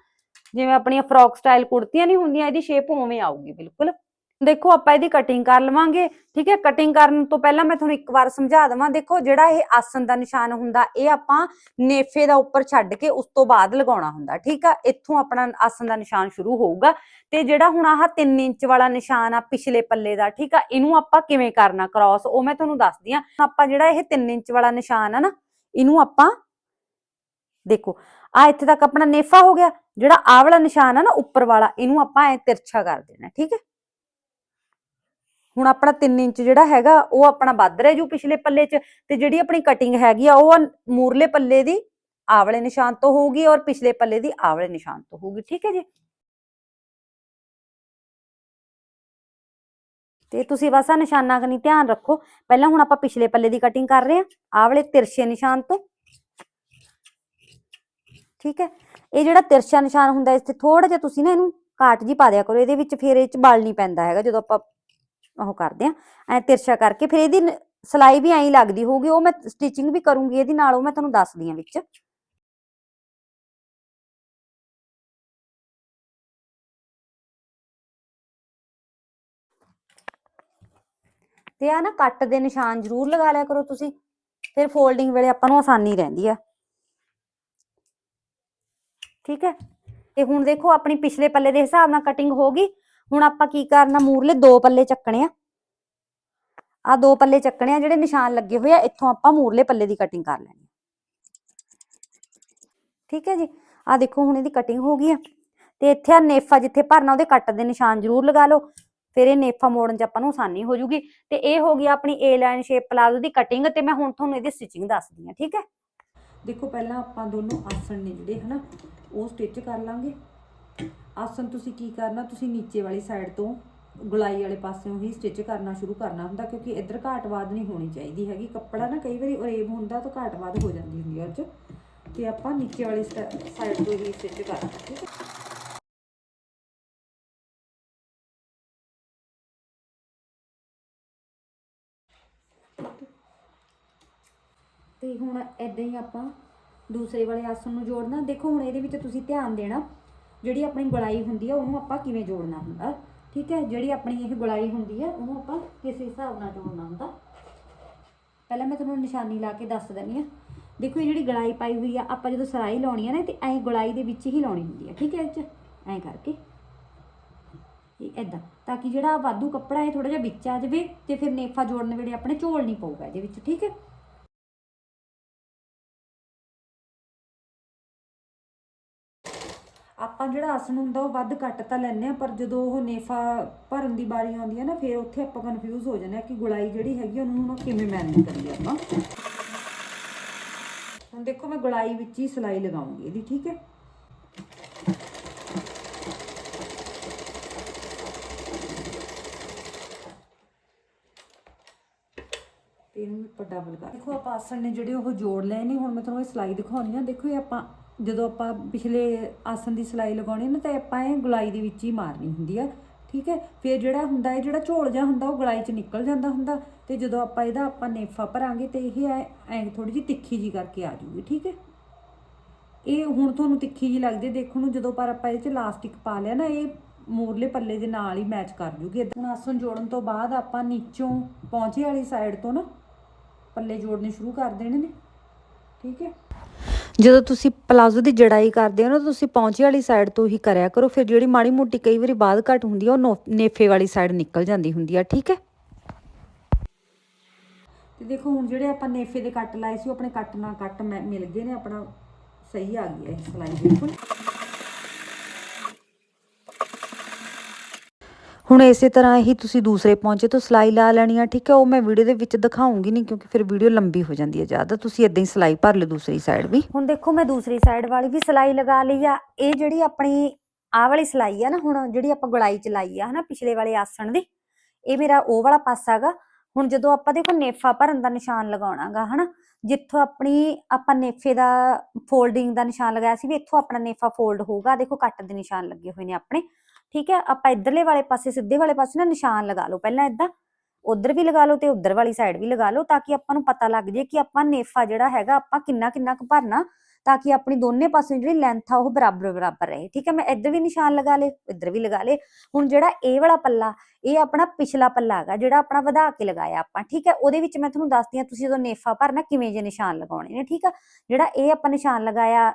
ਜਿਵੇਂ ਆਪਣੀਆਂ ਫਰੋਕ ਸਟਾਈਲ ਕੁੜਤੀਆਂ ਨਹੀਂ ਹੁੰਦੀਆਂ, ਇਹਦੀ ਸ਼ੇਪ ਉਵੇਂ ਆਊਗੀ, ਬਿਲਕੁਲ। ਦੇਖੋ, ਆਪਾਂ ਇਹਦੀ ਕਟਿੰਗ ਕਰ ਲਵਾਂਗੇ, ਠੀਕ ਹੈ? ਕਟਿੰਗ ਕਰਨ ਤੋਂ ਪਹਿਲਾਂ ਮੈਂ ਤੁਹਾਨੂੰ ਇੱਕ ਵਾਰ ਸਮਝਾ ਦਵਾਂ। ਦੇਖੋ, ਜਿਹੜਾ ਇਹ ਆਸਨ ਦਾ ਨਿਸ਼ਾਨ ਹੁੰਦਾ, ਇਹ ਆਪਾਂ ਨੇਫੇ ਦਾ ਉੱਪਰ ਛੱਡ ਕੇ ਉਸ ਤੋਂ ਬਾਅਦ ਲਗਾਉਣਾ ਹੁੰਦਾ, ਠੀਕ ਆ? ਇੱਥੋਂ ਆਪਣਾ ਆਸਨ ਦਾ ਨਿਸ਼ਾਨ ਸ਼ੁਰੂ ਹੋਊਗਾ। ਤੇ ਜਿਹੜਾ ਹੁਣ ਆਹ 3 ਇੰਚ ਵਾਲਾ ਨਿਸ਼ਾਨ ਆ, ਪਿਛਲੇ ਪੱਲੇ ਦਾ, ਠੀਕ ਆ? ਇਹਨੂੰ ਆਪਾਂ ਕਿਵੇਂ ਕਰਨਾ? ਕ੍ਰਾਸ ਉਹ ਮੈਂ ਤੁਹਾਨੂੰ ਦੱਸਦੀ ਆ ਆਪਾਂ ਜਿਹੜਾ ਇਹ 3 ਇੰਚ ਵਾਲਾ ਨਿਸ਼ਾਨ ਆ ਨਾ, ਇਹਨੂੰ ਆਪਾਂ ਦੇਖੋ ਆ ਇੱਥੇ ਤੱਕ ਆਪਣਾ ਨੇਫਾ ਹੋ ਗਿਆ। ਜਿਹੜਾ ਆਹ ਵਾਲਾ ਨਿਸ਼ਾਨ ਆ ਨਾ, ਉੱਪਰ ਵਾਲਾ, ਇਹਨੂੰ ਆਪਾਂ ਐ ਤਿਰਛਾ ਕਰ ਦੇਣਾ, ਠੀਕ ਹੈ? ਹੁਣ ਆਪਣਾ 3 ਇੰਚ ਜਿਹੜਾ ਹੈਗਾ, ਉਹ ਆਪਣਾ ਵੱਧ ਰਿਹਾ ਜੂ ਪਿਛਲੇ ਪੱਲੇ 'ਚ, ਤੇ ਜਿਹੜੀ ਆਪਣੀ ਕਟਿੰਗ ਹੈਗੀ ਆ, ਉਹ ਮੂਰਲੇ ਪੱਲੇ ਦੀ ਆਵਲੇ ਨਿਸ਼ਾਨ ਤੋਂ ਹੋਊਗੀ ਔਰ ਪਿਛਲੇ ਪੱਲੇ ਦੀ ਆਹ ਨਿਸ਼ਾਨ ਤੋਂ ਹੋਊਗੀ, ਠੀਕ ਹੈ ਜੀ? ਤੇ ਤੁਸੀਂ ਬਸ ਆ ਨਿਸ਼ਾਨਾ ਕਨੀ ਧਿਆਨ ਰੱਖੋ, ਪਹਿਲਾਂ ਹੁਣ ਆਪਾਂ ਪਿਛਲੇ ਪੱਲੇ ਦੀ ਕਟਿੰਗ ਕਰ ਰਹੇ ਆ ਆਵਲੇ ਵਾਲੇ ਤਿਰਛੇ ਨਿਸ਼ਾਨ ਤੋਂ। ਠੀਕ ਹੈ? ਇਹ ਜਿਹੜਾ ਤਿਰਛਾ ਨਿਸ਼ਾਨ ਹੁੰਦਾ, ਇਸ ਤੇ ਥੋੜਾ ਜਿਹਾ ਤੁਸੀਂ ਨਾ ਇਹਨੂੰ ਕਾਟ ਜੀ ਪਾ ਦਿਆ ਕਰੋ, ਇਹਦੇ ਵਿੱਚ ਫਿਰ ਇਹ ਚ ਬਲ ਨਹੀਂ ਪੈਂਦਾ ਹੈਗਾ, ਜਦੋਂ ਆਪਾਂ ਉਹ ਕਰਦੇ ਆ, ਐ ਤਿਰਛਾ ਕਰਕੇ, ਫਿਰ ਇਹਦੀ ਨ- ਸਲਾਈ ਵੀ ਐਂ ਲੱਗਦੀ ਹੋਊਗੀ, ਉਹ ਮੈਂ ਸਟਿਚਿੰਗ ਵੀ ਕਰੂੰਗੀ ਇਹਦੀ ਨਾਲ, ਉਹ ਮੈਂ ਤੁਹਾਨੂੰ ਦੱਸਦੀ ਹਾਂ ਵਿੱਚ। ਤੇ ਆ ਨਾ ਕੱਟ ਦੇ ਨਿਸ਼ਾਨ ਜ਼ਰੂਰ ਲਗਾ ਲਿਆ ਕਰੋ ਤੁਸੀਂ, ਫਿਰ ਫੋਲਡਿੰਗ ਵੇਲੇ ਆਪਾਂ ਨੂੰ ਆਸਾਨੀ ਰਹਿੰਦੀ ਆ। ਠੀਕ ਹੈ? ਤੇ ਹੁਣ ਦੇਖੋ, ਆਪਣੀ ਪਿਛਲੇ ਪੱਲੇ ਦੇ ਹਿਸਾਬ ਨਾਲ ਕਟਿੰਗ ਹੋ ਗਈ ਹੁਣ ਆਪਾਂ ਕੀ ਕਰਨਾ, ਮੂਰਲੇ ਦੋ ਪੱਲੇ ਚੱਕਣੇ ਆ। ਆ ਦੋ ਪੱਲੇ ਚੱਕਣੇ ਆ, ਜਿਹੜੇ ਨਿਸ਼ਾਨ ਲੱਗੇ ਹੋਏ ਆ, ਇੱਥੋਂ ਆਪਾਂ ਮੂਰਲੇ ਪੱਲੇ ਦੀ ਕਟਿੰਗ ਕਰ ਲੈਣੀ ਠੀਕ ਹੈ ਜੀ? ਆ ਦੇਖੋ, ਹੁਣ ਇਹਦੀ ਕਟਿੰਗ ਹੋ ਗਈ ਆ। ਤੇ ਇੱਥੇ ਆ ਨੇਫਾ ਜਿੱਥੇ ਭਰਨਾ, ਉਹਦੇ ਕੱਟ ਦੇ ਨਿਸ਼ਾਨ ਜ਼ਰੂਰ ਲਗਾ ਲਓ। ਫਿਰ ਇਹ ਨੇਫਾ ਮੋੜਨ ਚ ਆਪਾਂ ਨੂੰ ਆਸਾਨੀ ਹੋ ਜੂਗੀ। ਤੇ ਇਹ ਹੋ ਗਈ ਆਪਣੀ ਏ ਲਾਈਨ ਸ਼ੇਪ ਪਲਾਜ਼ੋ ਦੀ ਕਟਿੰਗ ਤੇ ਮੈਂ ਹੁਣ ਤੁਹਾਨੂੰ ਇਹਦੀ ਸਟਿਚਿੰਗ ਦੱਸਦੀ ਹਾਂ, ਠੀਕ ਹੈ? ਦੇਖੋ, ਪਹਿਲਾਂ ਆਪਾਂ ਦੋਨੋਂ ਆਸਣ ਨੇ ਜਿਹੜੇ, ਹਨਾ, ਉਹ ਸਟਿਚ ਕਰ ਲਾਂਗੇ। ਆਸਨ ਤੁਸੀਂ ਕੀ ਕਰਨਾ? ਤੁਸੀਂ ਨੀਚੇ ਵਾਲੀ ਸਾਈਡ ਤੋਂ ਗੁਲਾਈ ਵਾਲੇ ਪਾਸਿਓਂ ਹੀ ਸਟਿਚ ਕਰਨਾ ਸ਼ੁਰੂ ਕਰਨਾ ਹੁੰਦਾ, ਕਿਉਂਕਿ ਇੱਧਰ ਘਾਟਵਾਦ ਨਹੀਂ ਹੋਣੀ ਚਾਹੀਦੀ ਹੈਗੀ। ਕੱਪੜਾ ਨਾ ਕਈ ਵਾਰੀ ਉਰੇਬ ਹੁੰਦਾ ਤਾਂ ਘਾਟਵਾਦ ਹੋ ਜਾਂਦੀ ਹੁੰਦੀ ਹੈ ਉਹ 'ਚ। ਤੇ ਆਪਾਂ ਨੀਚੇ ਵਾਲੀ ਸਾਈਡ ਤੋਂ ਹੀ ਸਟਿਚ ਕਰਨਾ, ਠੀਕ ਹੈ? ਤੇ ਹੁਣ ਇਦਾਂ ਹੀ ਆਪਾਂ ਦੂਸਰੇ ਵਾਲੇ ਆਸਨ ਨੂੰ ਜੋੜਨਾ। ਦੇਖੋ, ਹੁਣ ਇਹਦੇ ਵਿੱਚ ਤੁਸੀਂ ਧਿਆਨ ਦੇਣਾ ਜਿਹੜੀ ਆਪਣੀ ਗੁਲਾਈ ਹੁੰਦੀ ਆ, ਉਹਨੂੰ ਆਪਾਂ ਕਿਵੇਂ ਜੋੜਨਾ ਹੁੰਦਾ? ਠੀਕ ਹੈ? ਜਿਹੜੀ ਆਪਣੀ ਇਹ ਗੁਲਾਈ ਹੁੰਦੀ ਹੈ ਉਹਨੂੰ ਆਪਾਂ ਕਿਸ ਹਿਸਾਬ ਨਾਲ ਜੋੜਨਾ ਹੁੰਦਾ। ਪਹਿਲਾਂ ਮੈਂ ਤੁਹਾਨੂੰ ਨਿਸ਼ਾਨੀ ਲਾ ਕੇ ਦੱਸ ਦਿੰਦੀ ਆ। ਦੇਖੋ, ਇਹ ਜਿਹੜੀ ਗਲਾਈ ਪਾਈ ਹੋਈ ਆ, ਆਪਾਂ ਜਦੋਂ ਸਲਾਈ ਲਾਉਣੀ ਆ ਨਾ, ਤੇ ਐਂ ਗੁਲਾਈ ਦੇ ਵਿੱਚ ਹੀ ਲਾਉਣੀ ਹੁੰਦੀ ਆ। ਠੀਕ ਹੈ ਇਹ 'ਚ? ਐਂ ਕਰਕੇ। ਇਹ ਐਦਾਂ ਤਾਂ ਕਿ ਜਿਹੜਾ ਵਾਧੂ ਕੱਪੜਾ ਹੈ ਥੋੜਾ ਜਿਹਾ ਵਿੱਚ ਆ ਜਾਵੇ, ਤੇ ਫਿਰ ਨੇਫਾ ਜੋੜਨ ਵੇਲੇ ਆਪਣੇ ਝੋਲ ਨਹੀਂ ਪਊਗਾ ਇਹਦੇ ਵਿੱਚ। ਠੀਕ ਹੈ? ਜਿਹੜਾ ਆਸਣ ਹੁੰਦਾ ਉਹ ਵੱਧ ਘੱਟ ਤਾਂ ਲੈਂਦੇ ਆ ਪਰ ਜਦੋਂ ਉਹ ਨੇਫਾ ਭਰਨ ਦੀ ਵਾਰੀ ਆਉਂਦੀ ਹੈ ਨਾ, ਫਿਰ ਉੱਥੇ ਆਪਾਂ ਕਨਫਿਊਜ਼ ਹੋ ਜਾਂਦੇ ਆ ਕਿ ਗੁਲਾਈ ਜਿਹੜੀ ਹੈਗੀ ਉਹਨੂੰ ਨਾ ਕਿਵੇਂ ਮੈਨੇਜ ਕਰੀਏ ਆਪਾਂ। ਹੁਣ ਦੇਖੋ ਮੈਂ ਗੁਲਾਈ ਵਿੱਚ ਹੀ ਸਿਲਾਈ ਲਗਾਉਂਗੀ ਇਹਦੀ, ਠੀਕ ਹੈ? ਤੇ ਇਹਨੂੰ ਆਪਾਂ ਡਬਲ ਕਰ ਦੇਖੋ ਆਪਾਂ ਆਸਣ ਨੇ ਜਿਹੜੇ ਉਹ ਜੋੜ ਲਏ ਨੇ, ਹੁਣ ਮੈਂ ਤੁਹਾਨੂੰ ਇਹ ਸਿਲਾਈ ਦਿਖਾਉਣੀ ਆ। ਦੇਖੋ ਇਹ ਆਪਾਂ ਜਦੋਂ ਆਪਾਂ ਪਿਛਲੇ ਆਸਨ ਦੀ ਸਿਲਾਈ ਲਗਾਉਣੀ ਨਾ, ਤਾਂ ਆਪਾਂ ਇਹ ਗੁਲਾਈ ਦੇ ਵਿੱਚ ਹੀ ਮਾਰਨੀ ਹੁੰਦੀ ਆ, ਠੀਕ ਹੈ? ਫਿਰ ਜਿਹੜਾ ਹੁੰਦਾ ਹੈ ਜਿਹੜਾ ਝੋਲ ਜਿਹਾ ਹੁੰਦਾ, ਉਹ ਗੁਲਾਈ 'ਚ ਨਿਕਲ ਜਾਂਦਾ ਹੁੰਦਾ ਤੇ ਜਦੋਂ ਆਪਾਂ ਇਹਦਾ ਆਪਾਂ ਨੇਫਾ ਭਰਾਂਗੇ ਤੇ ਇਹ ਐ ਐ ਥੋੜੀ ਜਿਹੀ ਤਿੱਖੀ ਜੀ ਕਰਕੇ ਆ ਜੂਗੀ ਠੀਕ ਹੈ? ਇਹ ਹੁਣ ਤੁਹਾਨੂੰ ਤਿੱਖੀ ਜੀ ਲੱਗਦੀ ਦੇਖਣ ਨੂੰ ਜਦੋਂ ਪਰ ਆਪਾਂ ਇਹਦੇ 'ਚ ਲਾਸਟਿਕ ਪਾ ਲਿਆ ਨਾ, ਇਹ ਮੋਰਲੇ ਪੱਲੇ ਦੇ ਨਾਲ ਹੀ ਮੈਚ ਕਰ ਜੂਗੀ। ਹੁਣ ਆਸਨ ਜੋੜਨ ਤੋਂ ਬਾਅਦ ਆਪਾਂ ਨੀਚੋਂ ਪੌਂਚੇ ਵਾਲੀ ਸਾਈਡ ਤੋਂ ਨਾ ਪੱਲੇ ਜੋੜਨੇ ਸ਼ੁਰੂ ਕਰ ਦੇਣੇ ਨੇ, ਠੀਕ ਹੈ? ਜਦੋਂ ਤੁਸੀਂ ਪਲਾਜ਼ੋ ਦੀ ਜੜਾਈ ਕਰਦੇ ਹੋ ਨਾ, ਤੁਸੀਂ ਪੌਂਚੇ ਵਾਲੀ ਸਾਈਡ ਤੋਂ ਹੀ ਕਰਿਆ ਕਰੋ, ਫਿਰ ਜਿਹੜੀ ਮਾੜੀ ਮੋਟੀ ਕਈ ਵਾਰੀ ਬਾਅਦ ਘਟ ਹੁੰਦੀ ਆ, ਉਹ ਨੋ- ਨੇਫੇ ਵਾਲੀ ਸਾਈਡ ਨਿਕਲ ਜਾਂਦੀ ਹੁੰਦੀ ਆ, ਠੀਕ ਹੈ? ਤੇ ਦੇਖੋ, ਹੁਣ ਜਿਹੜੇ ਆਪਾਂ ਨੇਫੇ ਦੇ ਕੱਟ ਲਾਏ ਸੀ, ਉਹ ਆਪਣੇ ਕੱਟ ਨਾਲ ਕੱਟ ਮੈਂ- ਮਿਲ ਗਏ ਨੇ, ਆਪਣਾ ਸਹੀ ਆ ਗਈ ਹੈ ਸਿਲਾਈ, ਬਿਲਕੁਲ। ਹੁਣ ਇਸੇ ਤਰ੍ਹਾਂ ਹੀ ਤੁਸੀਂ ਦੂਸਰੇ ਪੌਂਚੇ ਤੋਂ ਸਿਲਾਈ ਲਾ ਲੈਣੀ ਆ, ਠੀਕ ਹੈ, ਉਹ ਮੈਂ ਵੀਡੀਓ ਦੇ ਵਿੱਚ ਦਿਖਾਉਂਗੀ ਨਹੀਂ, ਕਿਉਂਕਿ ਫਿਰ ਵੀਡੀਓ ਲੰਬੀ ਹੋ ਜਾਂਦੀ ਹੈ ਜ਼ਿਆਦਾ। ਤੁਸੀਂ ਇਦਾਂ ਹੀ ਸਿਲਾਈ ਭਰ ਲਓ ਦੂਸਰੀ ਸਾਈਡ ਵੀ। ਹੁਣ ਦੇਖੋ, ਮੈਂ ਦੂਸਰੀ ਸਾਈਡ ਵਾਲੀ ਵੀ ਸਿਲਾਈ ਲਗਾ ਲਈ ਆ। ਇਹ ਜਿਹੜੀ ਆਪਣੀ ਆਹ ਵਾਲੀ ਸਿਲਾਈ ਆ ਨਾ, ਹੁਣ ਜਿਹੜੀ ਆਪਾਂ ਗੁਲਾਈ ਚ ਲਾਈ ਆ, ਹਨਾ, ਪਿਛਲੇ ਵਾਲੇ ਆਸਣ ਦੀ, ਇਹ ਮੇਰਾ ਉਹ ਵਾਲਾ ਪਾਸਾ ਗਾ। ਹੁਣ ਜਦੋਂ ਆਪਾਂ ਦੇਖੋ, ਨੇਫਾ ਭਰਨ ਦਾ ਨਿਸ਼ਾਨ ਲਗਾਉਣਾਗਾ, ਹਨਾ, ਜਿੱਥੋਂ ਆਪਣੀ ਆਪਾਂ ਨੇਫੇ ਦਾ ਫੋਲਡਿੰਗ ਦਾ ਨਿਸ਼ਾਨ ਲਗਾਇਆ ਸੀ ਵੀ ਇੱਥੋਂ ਆਪਣਾ ਨੇਫਾ ਫੋਲਡ ਹੋਊਗਾ। ਦੇਖੋ, ਕੱਟ ਦੇ ਨਿਸ਼ਾਨ ਲੱਗੇ ਹੋਏ ਨੇ ਆਪਣੇ। ਠੀਕ ਹੈ, ਆਪਾਂ ਇਧਰਲੇ ਵਾਲੇ ਪਾਸੇ, ਸਿੱਧੇ ਵਾਲੇ ਪਾਸੇ ਨਾ ਨਿਸ਼ਾਨ ਲਗਾ ਲਓ ਪਹਿਲਾਂ ਇਦਾਂ ਉਧਰ ਵੀ ਲਗਾ ਲਓ ਤੇ ਉਧਰ ਵਾਲੀ ਸਾਈਡ ਵੀ ਲਗਾ ਲਓ ਤਾਂ ਕਿ ਆਪਾਂ ਨੂੰ ਪਤਾ ਲੱਗ ਜੇ ਕਿ ਆਪਾਂ ਨੇਫਾ ਜਿਹੜਾ ਹੈਗਾ ਆਪਾਂ ਕਿੰਨਾ ਕਿੰਨਾ ਕੁ ਭਰਨਾ ਤਾਂ ਕਿ ਆਪਣੀ ਦੋਨੇ ਪਾਸੇ ਜਿਹੜੀ ਲੈਂਥ ਆ ਉਹ ਬਰਾਬਰ ਬਰਾਬਰ ਰਹੇ। ਠੀਕ ਹੈ, ਮੈਂ ਇੱਧਰ ਵੀ ਨਿਸ਼ਾਨ ਲਗਾ ਲੇ ਇੱਧਰ ਵੀ ਲਗਾ ਲੇ ਹੁਣ ਜਿਹੜਾ ਇਹ ਵਾਲਾ ਪੱਲਾ, ਇਹ ਆਪਣਾ ਪਿਛਲਾ ਪੱਲਾ ਹੈਗਾ, ਜਿਹੜਾ ਆਪਣਾ ਵਧਾ ਕੇ ਲਗਾਇਆ ਆਪਾਂ, ਠੀਕ ਹੈ? ਉਹਦੇ ਵਿੱਚ ਮੈਂ ਤੁਹਾਨੂੰ ਦੱਸਦੀ ਹਾਂ, ਤੁਸੀਂ ਜਦੋਂ ਨੇਫਾ ਭਰਨਾ ਕਿਵੇਂ ਜੇ ਨਿਸ਼ਾਨ ਲਗਾਉਣੇ ਨੇ, ਠੀਕ ਆ? ਜਿਹੜਾ ਇਹ ਆਪਾਂ ਨਿਸ਼ਾਨ ਲਗਾਇਆ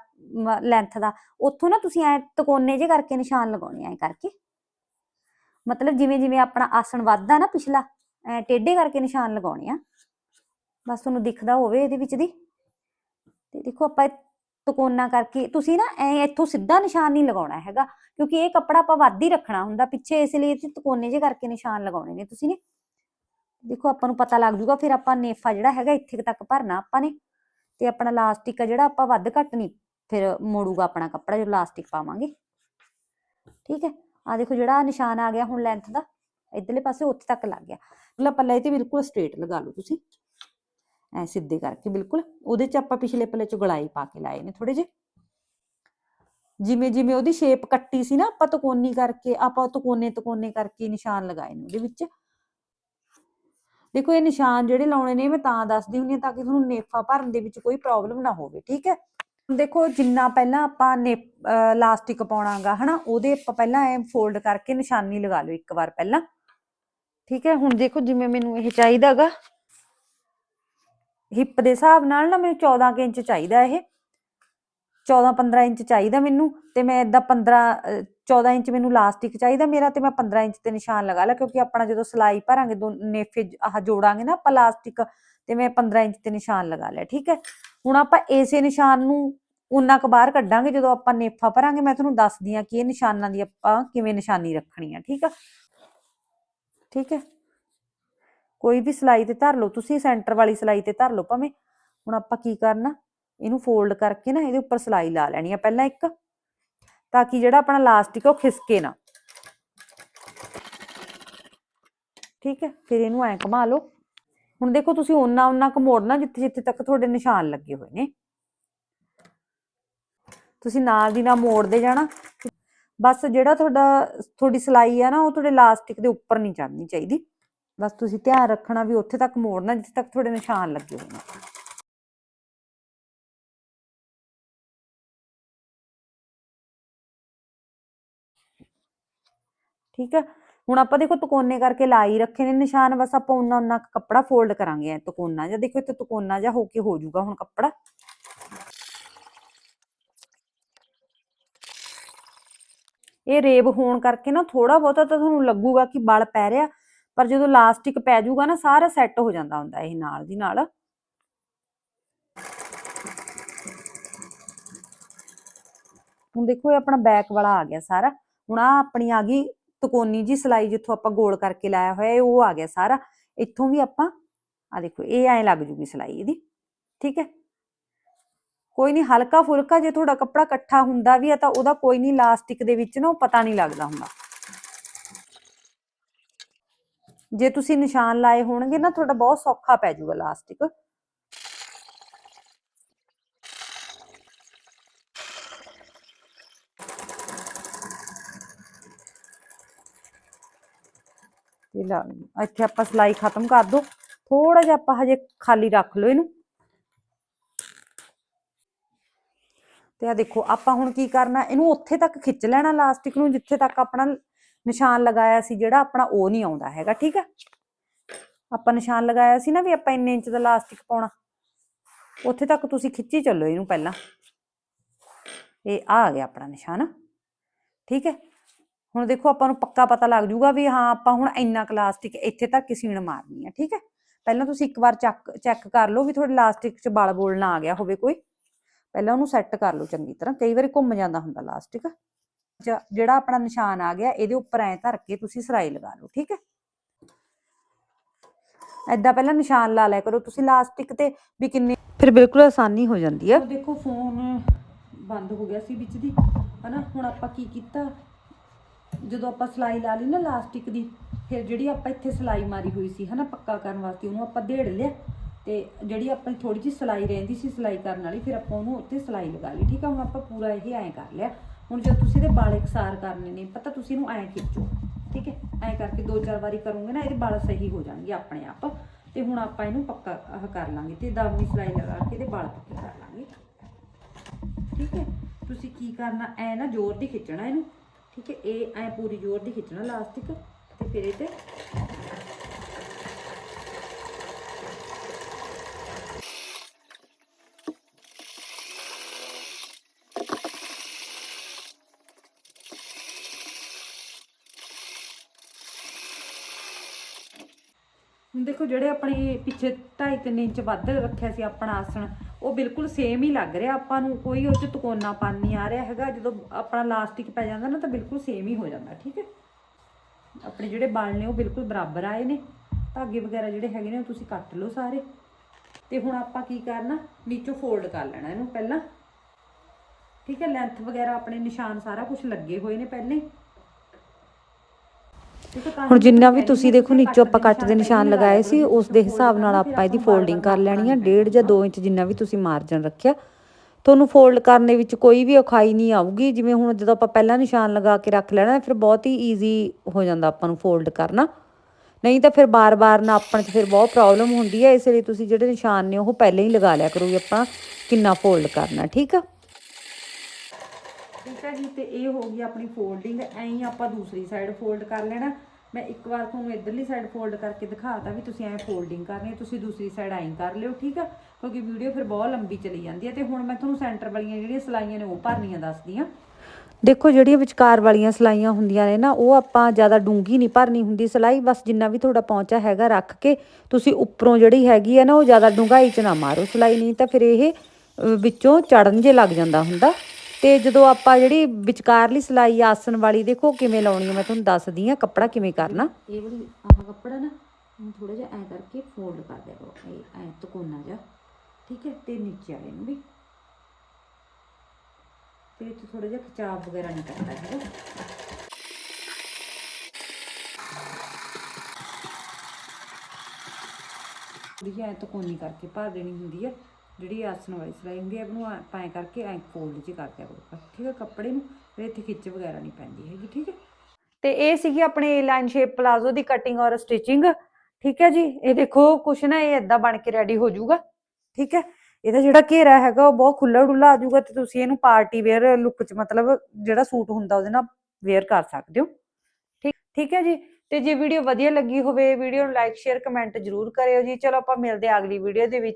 ਲੈਂਥ ਦਾ, ਉੱਥੋਂ ਨਾ ਤੁਸੀਂ ਐ ਤਕੋਨੇ ਜੇ ਕਰਕੇ ਨਿਸ਼ਾਨ ਲਗਾਉਣੇ ਐ ਕਰਕੇ। ਮਤਲਬ ਜਿਵੇਂ ਜਿਵੇਂ ਆਪਣਾ ਆਸਣ ਵੱਧਦਾ ਨਾ ਪਿਛਲਾ, ਐ ਟੇਢੇ ਕਰਕੇ ਨਿਸ਼ਾਨ ਲਗਾਉਣੇ ਆ। ਬਸ ਤੁਹਾਨੂੰ ਦਿਖਦਾ ਹੋਵੇ ਇਹਦੇ ਵਿੱਚ ਦੀ। ਤੇ ਦੇਖੋ ਆਪਾਂ ਤਕੋਨਾ ਕਰਕੇ, ਤੁਸੀਂ ਨਾ ਐ ਇੱਥੋਂ ਸਿੱਧਾ ਨਿਸ਼ਾਨ ਨਹੀਂ ਲਗਾਉਣਾ ਹੈਗਾ, ਕਿਉਂਕਿ ਇਹ ਕੱਪੜਾ ਆਪਾਂ ਵੱਧ ਹੀ ਰੱਖਣਾ ਹੁੰਦਾ, ਪਿੱਛੇ ਇਸ ਲਈ ਇਹ ਤਕੋਨੇ ਜੇ ਕਰਕੇ ਨਿਸ਼ਾਨ ਲਗਾਉਣੇ ਨੇ, ਤੁਸੀਂ ਨੇ ਦੇਖੋ ਆਪਾਂ ਨੂੰ ਪਤਾ ਲੱਗ ਜੂਗਾ, ਫਿਰ ਆਪਾਂ ਨੇਫਾ ਜਿਹੜਾ ਹੈਗਾ ਇੱਥੇ ਤੱਕ ਭਰਨਾ ਆਪਾਂ ਨੇ, ਤੇ ਆਪਣਾ ਲਾਸਟਿਕ ਆ ਜਿਹੜਾ ਆਪਾਂ ਵੱਧ ਘੱਟ ਨਹੀਂ, ਫਿਰ ਮੋੜੂਗਾ ਆਪਣਾ ਕੱਪੜਾ ਜੋ ਲਾਸਟਿਕ ਪਾਵਾਂਗੇ। ਠੀਕ ਹੈ ਆ ਦੇਖੋ ਜਿਹੜਾ ਨਿਸ਼ਾਨ ਆ ਗਿਆ ਹੁਣ ਲੈਂਥ ਦਾ, ਇਧਰਲੇ ਪਾਸੇ ਉੱਥੇ ਤੱਕ ਲੱਗ ਗਿਆ। ਅਗਲਾ ਪੱਲਾ ਇਹ ਤੇ ਬਿਲਕੁਲ ਸਟ੍ਰੇਟ ਲਗਾ ਲਓ ਤੁਸੀਂ। ਐ ਸਿੱਧੇ ਕਰਕੇ ਬਿਲਕੁਲ ਉਹਦੇ ਚ ਆਪਾਂ ਪਿਛਲੇ ਪੱਲੇ ਚ ਗਲਾਈ ਪਾ ਕੇ ਲਾਏ ਨੇ ਥੋੜੇ ਜਿਹੇ। ਜਿਵੇਂ ਜਿਵੇਂ ਉਹਦੀ ਸ਼ੇਪ ਕੱਟੀ ਸੀ ਨਾ, ਆਪਾਂ ਤਕੋਨੀ ਕਰਕੇ, ਆਪਾਂ ਤਕੋਨੇ ਤਕੋਨੇ ਕਰਕੇ ਨਿਸ਼ਾਨ ਲਗਾਏ ਨੇ ਉਹਦੇ ਵਿੱਚ। ਦੇਖੋ, ਇਹ ਨਿਸ਼ਾਨ ਜਿਹੜੇ ਲਾਉਣੇ ਨੇ, ਮੈਂ ਤਾਂ ਦੱਸਦੀ ਹੁੰਦੀ ਹਾਂ ਤਾਂ ਕਿ ਤੁਹਾਨੂੰ ਨੇਫਾ ਭਰਨ ਦੇ ਵਿੱਚ ਕੋਈ ਪ੍ਰੋਬਲਮ ਨਾ ਹੋਵੇ, ਠੀਕ ਹੈ? ਹੁਣ ਦੇਖੋ, ਜਿੰਨਾ ਪਹਿਲਾਂ ਆਪਾਂ ਨੇ ਲਾਸਟਿਕ ਪਾਉਣਾਗਾ, ਹਨਾ, ਉਹਦੇ ਆਪਾਂ ਪਹਿਲਾਂ ਐ ਫੋਲਡ ਕਰਕੇ ਨਿਸ਼ਾਨੀ ਲਗਾ ਲਓ ਇੱਕ ਵਾਰ ਪਹਿਲਾਂ। ਠੀਕ ਹੈ? ਹੁਣ ਦੇਖੋ, ਜਿਵੇਂ ਮੈਨੂੰ ਇਹ ਚਾਹੀਦਾਗਾ ਹਿੱਪ ਦੇ ਹਿਸਾਬ ਨਾਲ ਨਾ ਮੈਨੂੰ 14 ਕੁ ਇੰਚ ਚਾਹੀਦਾ ਇਹ। 14 15 ਇੰਚ ਚਾਹੀਦਾ ਮੈਨੂੰ ਤੇ ਮੈਂ ਇਦਾਂ 15 14 ਇੰਚ ਮੈਨੂੰ ਲਾਸਟਿਕ ਚਾਹੀਦਾ ਮੇਰਾ ਤੇ ਮੈਂ 15 ਇੰਚ ਤੇ ਨਿਸ਼ਾਨ ਲਗਾ ਲਿਆ ਕਿਉਂਕਿ ਆਪਣਾ ਜਦੋਂ ਸਲਾਈ ਭਰਾਂਗੇ ਦੋ ਨੇਫੇ ਆਹ ਜੋੜਾਂਗੇ ਨਾ ਆਪਾਂ ਲਾਸਟਿਕ ਤੇ ਮੈਂ 15 ਇੰਚ ਤੇ ਨਿਸ਼ਾਨ ਲਗਾ ਲਿਆ, ਠੀਕ ਹੈ। ਹੁਣ ਆਪਾਂ ਇਸੇ ਨਿਸ਼ਾਨ ਨੂੰ ਉਨਾ ਕੁ ਬਾਹਰ ਕੱਢਾਂਗੇ ਜਦੋਂ ਆਪਾਂ ਨੇਫਾ ਭਰਾਂਗੇ, ਮੈਂ ਤੁਹਾਨੂੰ ਦੱਸਦੀ ਆ ਕਿ ਇਹ ਨਿਸ਼ਾਨਾਂ ਦੀ ਆਪਾਂ ਕਿਵੇਂ ਨਿਸ਼ਾਨੀ ਰੱਖਣੀ ਆ, ਠੀਕ ਆ। ਠੀਕ ਹੈ। ਕੋਈ ਵੀ ਸਿਲਾਈ ਤੇ ਧਰ ਲਓ, ਤੁਸੀਂ ਸੈਂਟਰ ਵਾਲੀ ਸਿਲਾਈ ਤੇ ਧਰ ਲਓ ਭਾਵੇਂ। ਹੁਣ ਆਪਾਂ ਕੀ ਕਰਨਾ? ਇਹਨੂੰ ਫੋਲਡ ਕਰਕੇ ਨਾ ਇਹਦੇ ਉੱਪਰ ਸਲਾਈ ਲਾ ਲੈਣੀ ਆ ਪਹਿਲਾਂ ਇੱਕ, ਤਾਂ ਕਿ ਜਿਹੜਾ ਆਪਣਾ ਲਾਸਟਿਕ ਉਹ ਖਿਸਕੇ ਨਾ। ਠੀਕ ਹੈ, ਫਿਰ ਇਹਨੂੰ ਐਂ ਘੁਮਾ ਲਓ। ਹੁਣ ਦੇਖੋ ਤੁਸੀਂ ਓਨਾ ਓਨਾ ਕੁ ਮੋੜਨਾ ਜਿੱਥੇ ਜਿੱਥੇ ਤੱਕ ਤੁਹਾਡੇ ਨਿਸ਼ਾਨ ਲੱਗੇ ਹੋਏ ਨੇ। ਤੁਸੀਂ ਨਾਲ ਦੀ ਨਾਲ ਮੋੜਦੇ ਜਾਣਾ। ਬਸ ਜਿਹੜਾ ਤੁਹਾਡਾ, ਤੁਹਾਡੀ ਸਲਾਈ ਆ ਨਾ, ਉਹ ਤੁਹਾਡੇ ਲਾਸਟਿਕ ਦੇ ਉੱਪਰ ਨਹੀਂ ਚੜਨੀ ਚਾਹੀਦੀ। ਬਸ ਤੁਸੀਂ ਧਿਆਨ ਰੱਖਣਾ ਵੀ ਉੱਥੇ ਤੱਕ ਮੋੜਨਾ ਜਿੱਥੇ ਤੱਕ ਤੁਹਾਡੇ ਨਿਸ਼ਾਨ ਲੱਗੇ ਹੋਏ ਨੇ। ਠੀਕ ਹੈ ਹੁਣ ਆਪਾਂ ਦੇਖੋ ਤਕੋਨੇ ਕਰਕੇ ਲਾਈ ਰੱਖੇ ਨੇ ਨਿਸ਼ਾਨ, ਬਸ ਆਪਾਂ ਉਹਨਾਂ ਉਹਨਾਂ ਕੱਪੜਾ ਫੋਲਡ ਕਰਾਂਗੇ ਐ, ਤਕੋਨਾ ਜਾਂ ਦੇਖੋ ਇੱਥੇ ਤਕੋਨਾ ਜਾਂ ਹੋ ਕੇ ਹੋ ਜਾਊਗਾ ਹੁਣ ਕੱਪੜਾ। ਇਹ ਰੇਬ ਹੋਣ ਕਰਕੇ ਨਾ ਥੋੜਾ ਬਹੁਤਾ ਤਾਂ ਤੁਹਾਨੂੰ ਲੱਗੂਗਾ ਕਿ ਬਲ ਪੈ ਰਿਹਾ। ਪਰ ਜਦੋਂ ਲਾਸਟਿਕ ਪੈ ਜਾਊਗਾ ਨਾ, ਸਾਰਾ ਸੈੱਟ ਹੋ ਜਾਂਦਾ ਹੁੰਦਾ ਇਹ ਨਾਲ ਦੀ ਨਾਲ। ਹੁਣ ਦੇਖੋ, ਇਹ ਆਪਣਾ ਬੈਕ ਵਾਲਾ ਆ ਗਿਆ ਸਾਰਾ। ਹੁਣ ਆ ਆਪਣੀ ਆ ਗਈ ਤਕੋਨੀ ਜੀ ਸਲਾਈ ਜਿੱਥੋਂ ਆਪਾਂ ਗੋਲ ਕਰਕੇ ਲਾਇਆ ਹੋਇਆ ਉਹ ਆ ਗਿਆ ਸਾਰਾ। ਇੱਥੋਂ ਵੀ ਆਪਾਂ ਆ ਦੇਖੋ, ਇਹ ਐ ਲੱਗ ਜੂਗੀ ਸਲਾਈ ਇਹਦੀ, ਠੀਕ ਹੈ? ਕੋਈ ਨਹੀਂ ਹਲਕਾ ਫੁਲਕਾ ਜੇ ਤੁਹਾਡਾ ਕੱਪੜਾ ਇਕੱਠਾ ਹੁੰਦਾ ਵੀ ਹੈ ਤਾਂ ਉਹਦਾ ਕੋਈ ਨਹੀਂ, ਲਾਸਟਿਕ ਦੇ ਵਿੱਚ ਨਾ ਉਹ ਪਤਾ ਨਹੀਂ ਲੱਗਦਾ ਹੁੰਦਾ। ਜੇ ਤੁਸੀਂ ਨਿਸ਼ਾਨ ਲਾਏ ਹੋਣਗੇ ਨਾ, ਤੁਹਾਡਾ ਬਹੁਤ ਸੌਖਾ ਪੈ ਜਾਊਗਾ ਲਾਸਟਿਕ ਤੇ ਲਾ ਇੱਥੇ ਆਪਾਂ ਸਲਾਈ ਖਤਮ ਕਰ ਦੋ। ਥੋੜਾ ਜਿਹਾ ਆਪਾਂ ਹਜੇ ਖਾਲੀ ਰੱਖ ਲਓ ਇਹਨੂੰ। ਤੇ ਆ ਦੇਖੋ, ਆਪਾਂ ਹੁਣ ਕੀ ਕਰਨਾ, ਇਹਨੂੰ ਉੱਥੇ ਤੱਕ ਖਿੱਚ ਲੈਣਾ ਲਾਸਟਿਕ ਨੂੰ, ਜਿੱਥੇ ਤੱਕ ਆਪਣਾ ਨਿਸ਼ਾਨ ਲਗਾਇਆ ਸੀ ਜਿਹੜਾ ਆਪਣਾ ਉਹ ਨਹੀਂ ਆਉਂਦਾ ਹੈਗਾ, ਠੀਕ ਹੈ? ਆਪਾਂ ਨਿਸ਼ਾਨ ਲਗਾਇਆ ਸੀ ਨਾ ਵੀ ਆਪਾਂ ਇੰਨੇ ਇੰਚ ਦਾ ਲਾਸਟਿਕ ਪਾਉਣਾ। ਉੱਥੇ ਤੱਕ ਤੁਸੀਂ ਖਿੱਚੀ ਚੱਲੋ ਇਹਨੂੰ ਪਹਿਲਾਂ। ਇਹ ਆ ਗਿਆ ਆਪਣਾ ਨਿਸ਼ਾਨ, ਠੀਕ ਹੈ? ਹੁਣ ਦੇਖੋ ਆਪਾਂ ਨੂੰ ਪੱਕਾ ਪਤਾ ਲੱਗ ਜੂਗਾ ਵੀ ਹਾਂ, ਆਪਾਂ ਹੁਣ ਇੰਨਾ ਕੁ ਲਾਸਟਿਕ ਇੱਥੇ ਤੱਕ ਸੀਣ ਮਾਰਨੀ ਹੈ, ਠੀਕ ਹੈ? ਪਹਿਲਾਂ ਤੁਸੀਂ ਇੱਕ ਵਾਰ ਚੈੱਕ ਚੈੱਕ ਕਰ ਲਓ ਵੀ ਤੁਹਾਡੇ ਲਾਸਟਿਕ 'ਚ ਬਲ ਬੋਲ ਨਾ ਆ ਗਿਆ ਹੋਵੇ ਕੋਈ। ਪਹਿਲਾਂ ਉਹਨੂੰ ਸੈੱਟ ਕਰ ਲਓ ਚੰਗੀ ਤਰ੍ਹਾਂ, ਕਈ ਵਾਰੀ ਘੁੰਮ ਜਾਂਦਾ ਹੁੰਦਾ ਲਾਸਟਿਕ ਜਿਹੜਾ ਆਪਣਾ ਨਿਸ਼ਾਨ ਆ ਗਿਆ ਇਹਦੇ ਉੱਪਰ ਐ ਧਰ ਕੇ ਤੁਸੀਂ ਸਰਾਈ ਲਗਾ ਲਓ ਠੀਕ ਹੈ? ਐਦਾਂ ਪਹਿਲਾਂ ਨਿਸ਼ਾਨ ਲਾ ਲਿਆ ਕਰੋ ਤੁਸੀਂ ਲਾਸਟਿਕ ਤੇ ਵੀ ਕਿੰਨੇ ਫਿਰ ਬਿਲਕੁਲ ਆਸਾਨੀ ਹੋ ਜਾਂਦੀ ਹੈ ਦੇਖੋ ਫੋਨ ਬੰਦ ਹੋ ਗਿਆ ਸੀ ਵਿੱਚ ਦੀ ਹਨਾ? ਹੁਣ ਆਪਾਂ ਕੀ ਕੀਤਾ? ਜਦੋਂ ਆਪਾਂ ਸਲਾਈ ਲਾ ਲਈ ਨਾ ਲਾਸਟਿਕ ਦੀ ਫਿਰ ਜਿਹੜੀ ਆਪਾਂ ਇੱਥੇ ਸਲਾਈ ਮਾਰੀ ਹੋਈ ਸੀ ਹਨਾ ਪੱਕਾ ਕਰਨ ਵਾਸਤੇ ਉਹਨੂੰ ਆਪਾਂ ਢੇੜ ਲਿਆ ਤੇ ਜਿਹੜੀ ਆਪਣੀ ਥੋੜੀ ਜਿਹੀ ਸਲਾਈ ਰਹਿੰਦੀ ਸੀ ਸਲਾਈ ਕਰਨ ਵਾਲੀ ਫਿਰ ਆਪਾਂ ਉਹਨੂੰ ਉੱਤੇ ਸਲਾਈ ਲਗਾ ਲਈ ਠੀਕ ਆ? ਹੁਣ ਆਪਾਂ ਪੂਰਾ ਇਹ ਐਂ ਕਰ ਲਿਆ। ਹੁਣ ਜਦ ਤੁਸੀਂ ਇਹਦੇ ਵਾਲ ਇਕਸਾਰ ਕਰਨੇ ਨੇ, ਪਤਾ ਤੁਸੀਂ ਇਹਨੂੰ ਐਂ ਖਿੱਚੋ, ਠੀਕ ਹੈ? ਐਂ ਕਰਕੇ ਦੋ ਚਾਰ ਵਾਰੀ ਕਰੋਗੇ ਨਾ, ਇਹਦੇ ਵਾਲ ਸਹੀ ਹੋ ਜਾਣਗੇ ਆਪਣੇ ਆਪ। ਤੇ ਹੁਣ ਆਪਾਂ ਇਹਨੂੰ ਪੱਕਾ ਆਹ ਕਰ ਲਾਂਗੇ ਤੇ ਦਾਵਨੀ ਸਲਾਈ ਲਗਾ ਕੇ ਇਹਦੇ ਵਾਲ ਪੱਕੇ ਕਰ ਲਾਂਗੇ। ਠੀਕ ਹੈ? ਤੁਸੀਂ ਕੀ ਕਰਨਾ, ਐ ਨਾ ਜ਼ੋਰ ਦੀ ਖਿੱਚਣਾ ਇਹਨੂੰ, ਠੀਕ ਹੈ? ਇਹ ਐ ਪੂਰੀ ਜ਼ੋਰ ਦੀ ਖਿੱਚਣਾ ਲਾਸਟਿਕ, ਤੇ ਫਿਰ ਇਹ ਤੇ ਹੁਣ ਦੇਖੋ ਜਿਹੜੇ ਆਪਣੇ ਪਿੱਛੇ 2.5 3 ਇੰਚ ਵੱਧ ਰੱਖਿਆ ਸੀ ਆਪਣਾ ਆਸਣ, ਉਹ ਬਿਲਕੁਲ ਸੇਮ ਹੀ ਲੱਗ ਰਿਹਾ। ਆਪਾਂ ਨੂੰ ਕੋਈ ਉਹ ਚ ਤਕੋਨਾਪਨ ਨਹੀਂ ਆ ਰਿਹਾ ਹੈਗਾ। ਜਦੋਂ ਆਪਣਾ ਲਾਸਟਿਕ ਪੈ ਜਾਂਦਾ ਨਾ, ਤਾਂ ਬਿਲਕੁਲ ਸੇਮ ਹੀ ਹੋ ਜਾਂਦਾ, ਠੀਕ ਹੈ? ਆਪਣੇ ਜਿਹੜੇ ਬਲ ਨੇ, ਉਹ ਬਿਲਕੁਲ ਬਰਾਬਰ ਆਏ ਨੇ। ਧਾਗੇ ਵਗੈਰਾ ਜਿਹੜੇ ਹੈਗੇ ਨੇ, ਉਹ ਤੁਸੀਂ ਕੱਟ ਲਓ ਸਾਰੇ। ਤੇ ਹੁਣ ਆਪਾਂ ਕੀ ਕਰਨਾ? ਨੀਚੋਂ ਫੋਲਡ ਕਰ ਲੈਣਾ ਇਹਨੂੰ ਪਹਿਲਾਂ। ਠੀਕ ਹੈ? ਲੈਂਥ ਵਗੈਰਾ ਆਪਣੇ ਨਿਸ਼ਾਨ ਸਾਰਾ ਕੁਝ ਲੱਗੇ ਹੋਏ ਨੇ ਪਹਿਲੇ। ਹੁਣ ਜਿੰਨਾ ਵੀ ਤੁਸੀਂ ਦੇਖੋ, ਨੀਚੋਂ ਆਪਾਂ ਕੱਟ ਦੇ ਨਿਸ਼ਾਨ ਲਗਾਏ ਸੀ, ਉਸ ਦੇ ਹਿਸਾਬ ਨਾਲ ਆਪਾਂ ਇਹਦੀ ਫੋਲਡਿੰਗ ਕਰ ਲੈਣੀ ਆ। 1.5 ਜਾਂ 2 ਇੰਚ ਜਿੰਨਾ ਵੀ ਤੁਸੀਂ ਮਾਰਜਨ ਰੱਖਿਆ। ਤੁਹਾਨੂੰ ਫੋਲਡ ਕਰਨ ਦੇ ਵਿੱਚ ਕੋਈ ਵੀ ਔਖਾਈ ਨਹੀਂ ਆਊਗੀ। ਜਿਵੇਂ ਹੁਣ ਜਦੋਂ ਆਪਾਂ ਪਹਿਲਾਂ ਨਿਸ਼ਾਨ ਲਗਾ ਕੇ ਰੱਖ ਲੈਣਾ, ਫਿਰ ਬਹੁਤ ਹੀ ਈਜ਼ੀ ਹੋ ਜਾਂਦਾ ਆਪਾਂ ਨੂੰ ਫੋਲਡ ਕਰਨਾ। ਨਹੀਂ ਤਾਂ ਫਿਰ ਬਾਰ-ਬਾਰ ਨਾਪਣ 'ਚ ਫਿਰ ਬਹੁਤ ਪ੍ਰੋਬਲਮ ਹੁੰਦੀ ਹੈ ਇਸ ਲਈ ਤੁਸੀਂ ਜਿਹੜੇ ਨਿਸ਼ਾਨ ਨੇ, ਉਹ ਪਹਿਲਾਂ ਹੀ ਲਗਾ ਲਿਆ ਕਰੋ ਵੀ ਆਪਾਂ ਕਿੰਨਾ ਫੋਲਡ ਕਰਨਾ, ਠੀਕ ਆ? ਠੀਕ ਹੈ ਜੀ, ਤੇ ਇਹ ਹੋ ਗਈ ਆਪਣੀ ਫੋਲਡਿੰਗ ਐਂ ਆਪਾਂ ਦੂਸਰੀ ਸਾਈਡ ਫੋਲਡ ਕਰ ਲੈਣਾ। ਮੈਂ ਇੱਕ ਵਾਰ ਤੁਹਾਨੂੰ ਇਧਰਲੀ ਸਾਈਡ ਫੋਲਡ ਕਰਕੇ ਦਿਖਾਤਾ ਵੀ ਤੁਸੀਂ ਐਂ ਫੋਲਡਿੰਗ ਕਰਨੀ ਹੈ ਤੁਸੀਂ ਦੂਸਰੀ ਸਾਈਡ ਐਂ ਕਰ ਲਿਓ ਠੀਕ ਆ? ਕਿਉਂਕਿ ਵੀਡੀਓ ਫਿਰ ਬਹੁਤ ਲੰਬੀ ਚਲੀ ਜਾਂਦੀ ਹੈ ਤੇ ਹੁਣ ਮੈਂ ਤੁਹਾਨੂੰ ਸੈਂਟਰ ਵਾਲੀਆਂ ਜਿਹੜੀਆਂ ਸਲਾਈਆਂ ਨੇ ਉਹ ਭਰਨੀਆਂ ਦੱਸਦੀ ਹਾਂ। ਦੇਖੋ ਜਿਹੜੀਆਂ ਵਿਚਕਾਰ ਵਾਲੀਆਂ ਸਲਾਈਆਂ ਹੁੰਦੀਆਂ ਨੇ ਨਾ ਉਹ ਆਪਾਂ ਜ਼ਿਆਦਾ ਡੂੰਗੀ ਨਹੀਂ ਭਰਨੀ ਹੁੰਦੀ ਸਲਾਈ ਬਸ ਜਿੰਨਾ ਵੀ ਤੁਹਾਡਾ ਪਹੁੰਚਾ ਹੈਗਾ ਰੱਖ ਕੇ ਤੁਸੀਂ ਉੱਪਰੋਂ ਜਿਹੜੀ ਹੈਗੀ ਹੈ ਨਾ ਉਹ ਜ਼ਿਆਦਾ ਡੂੰਘਾਈ 'ਚ ਨਾ ਮਾਰੋ ਸਲਾਈ ਨਹੀਂ ਤਾਂ ਫਿਰ ਇਹ ਅਹ, ਵਿੱਚੋਂ ਚੜਨ ਜੇ ਲੱਗ ਜਾਂਦਾ ਹੁੰਦਾ। ਤੇ ਜਦੋਂ ਆਪਾਂ ਜਿਹੜੀ ਵਿਚਕਾਰਲੀ ਸਲਾਈ ਆਸਨ ਵਾਲੀ, ਦੇਖੋ ਕਿਵੇਂ ਲਾਉਣੀ ਹੈ ਮੈਂ ਤੁਹਾਨੂੰ ਦੱਸਦੀ ਹਾਂ ਕੱਪੜਾ ਕਿਵੇਂ ਕਰਨਾ। ਇਹ ਵਾਲੀ, ਆਹ ਕੱਪੜਾ ਨਾ, ਇਹਨੂੰ ਥੋੜਾ ਜਿਹਾ ਐ ਕਰਕੇ ਫੋਲਡ ਕਰ ਦਿਆ ਕਰੋ। ਇਹ ਐ ਤਕੋਨਾ ਜਿਹਾ, ਠੀਕ ਹੈ? ਤੇ ਨੀਚੇ ਵਾਲੇ ਨੂੰ ਵੀ। ਤੇ ਇਹ ਥੋੜਾ ਜਿਹਾ ਖਿਚਾਵ ਵਗੈਰਾ ਨਹੀਂ ਕਰਦਾ ਹੈਗਾ। ਥੋੜੀ ਜਿਹੀ ਐ ਤਕੋਨੀ ਕਰਕੇ ਭਰ ਦੇਣੀ ਹੁੰਦੀ ਹੈ ਜਿਹੜੀ ਆਸਨ ਵਾਲੀ ਸਲਾਈ ਹੁੰਦੀ ਹੈ ਉਹਨੂੰ ਆਪਾਂ ਕਰਕੇ ਐਂ ਫੋਲਡ ਚ ਕਰ ਦਿਆ ਕਰੋ। ਠੀਕ ਹੈ ਕੱਪੜੇ ਨੂੰ, ਫਿਰ ਇੱਥੇ ਖਿੱਚ ਵਗੈਰਾ ਨਹੀਂ ਪੈਂਦੀ ਹੈਗੀ, ਠੀਕ ਹੈ? ਤੇ ਇਹ ਸੀਗੀ ਆਪਣੇ ਲਾਈਨ ਸ਼ੇਪ ਪਲਾਜ਼ੋ ਦੀ ਕਟਿੰਗ ਔਰ ਸਟਿਚਿੰਗ ਠੀਕ ਹੈ ਜੀ? ਇਹ ਦੇਖੋ, ਕੁਛ ਨਾ ਇਹ ਇਦਾਂ ਬਣ ਕੇ ਰੈਡੀ ਹੋ ਜਾਊਗਾ, ਠੀਕ ਹੈ? ਇਹਦਾ ਜਿਹੜਾ ਘੇਰਾ ਹੈਗਾ, ਉਹ ਬਹੁਤ ਖੁੱਲਾ ਡੁੱਲਾ ਆ ਜਾਊਗਾ ਤੇ ਤੁਸੀਂ ਇਹਨੂੰ ਪਾਰਟੀ ਵੇਅਰ ਲੁੱਕ 'ਚ ਮਤਲਬ ਜਿਹੜਾ ਸੂਟ ਹੁੰਦਾ, ਉਹਦੇ ਨਾਲ ਵੇਅਰ ਕਰ ਸਕਦੇ ਹੋ। ਠੀਕ ਠੀਕ ਹੈ ਜੀ? ਤੇ ਜੇ ਵੀਡੀਓ ਵਧੀਆ ਲੱਗੀ ਹੋਵੇ ਵੀਡੀਓ ਨੂੰ ਲਾਈਕ ਸ਼ੇਅਰ ਕਮੈਂਟ ਜਰੂਰ ਕਰਿਓ ਜੀ। ਚਲੋ ਆਪਾਂ ਮਿਲਦੇ ਆ ਅਗਲੀ ਵੀਡੀਓ ਦੇ ਵਿੱਚ।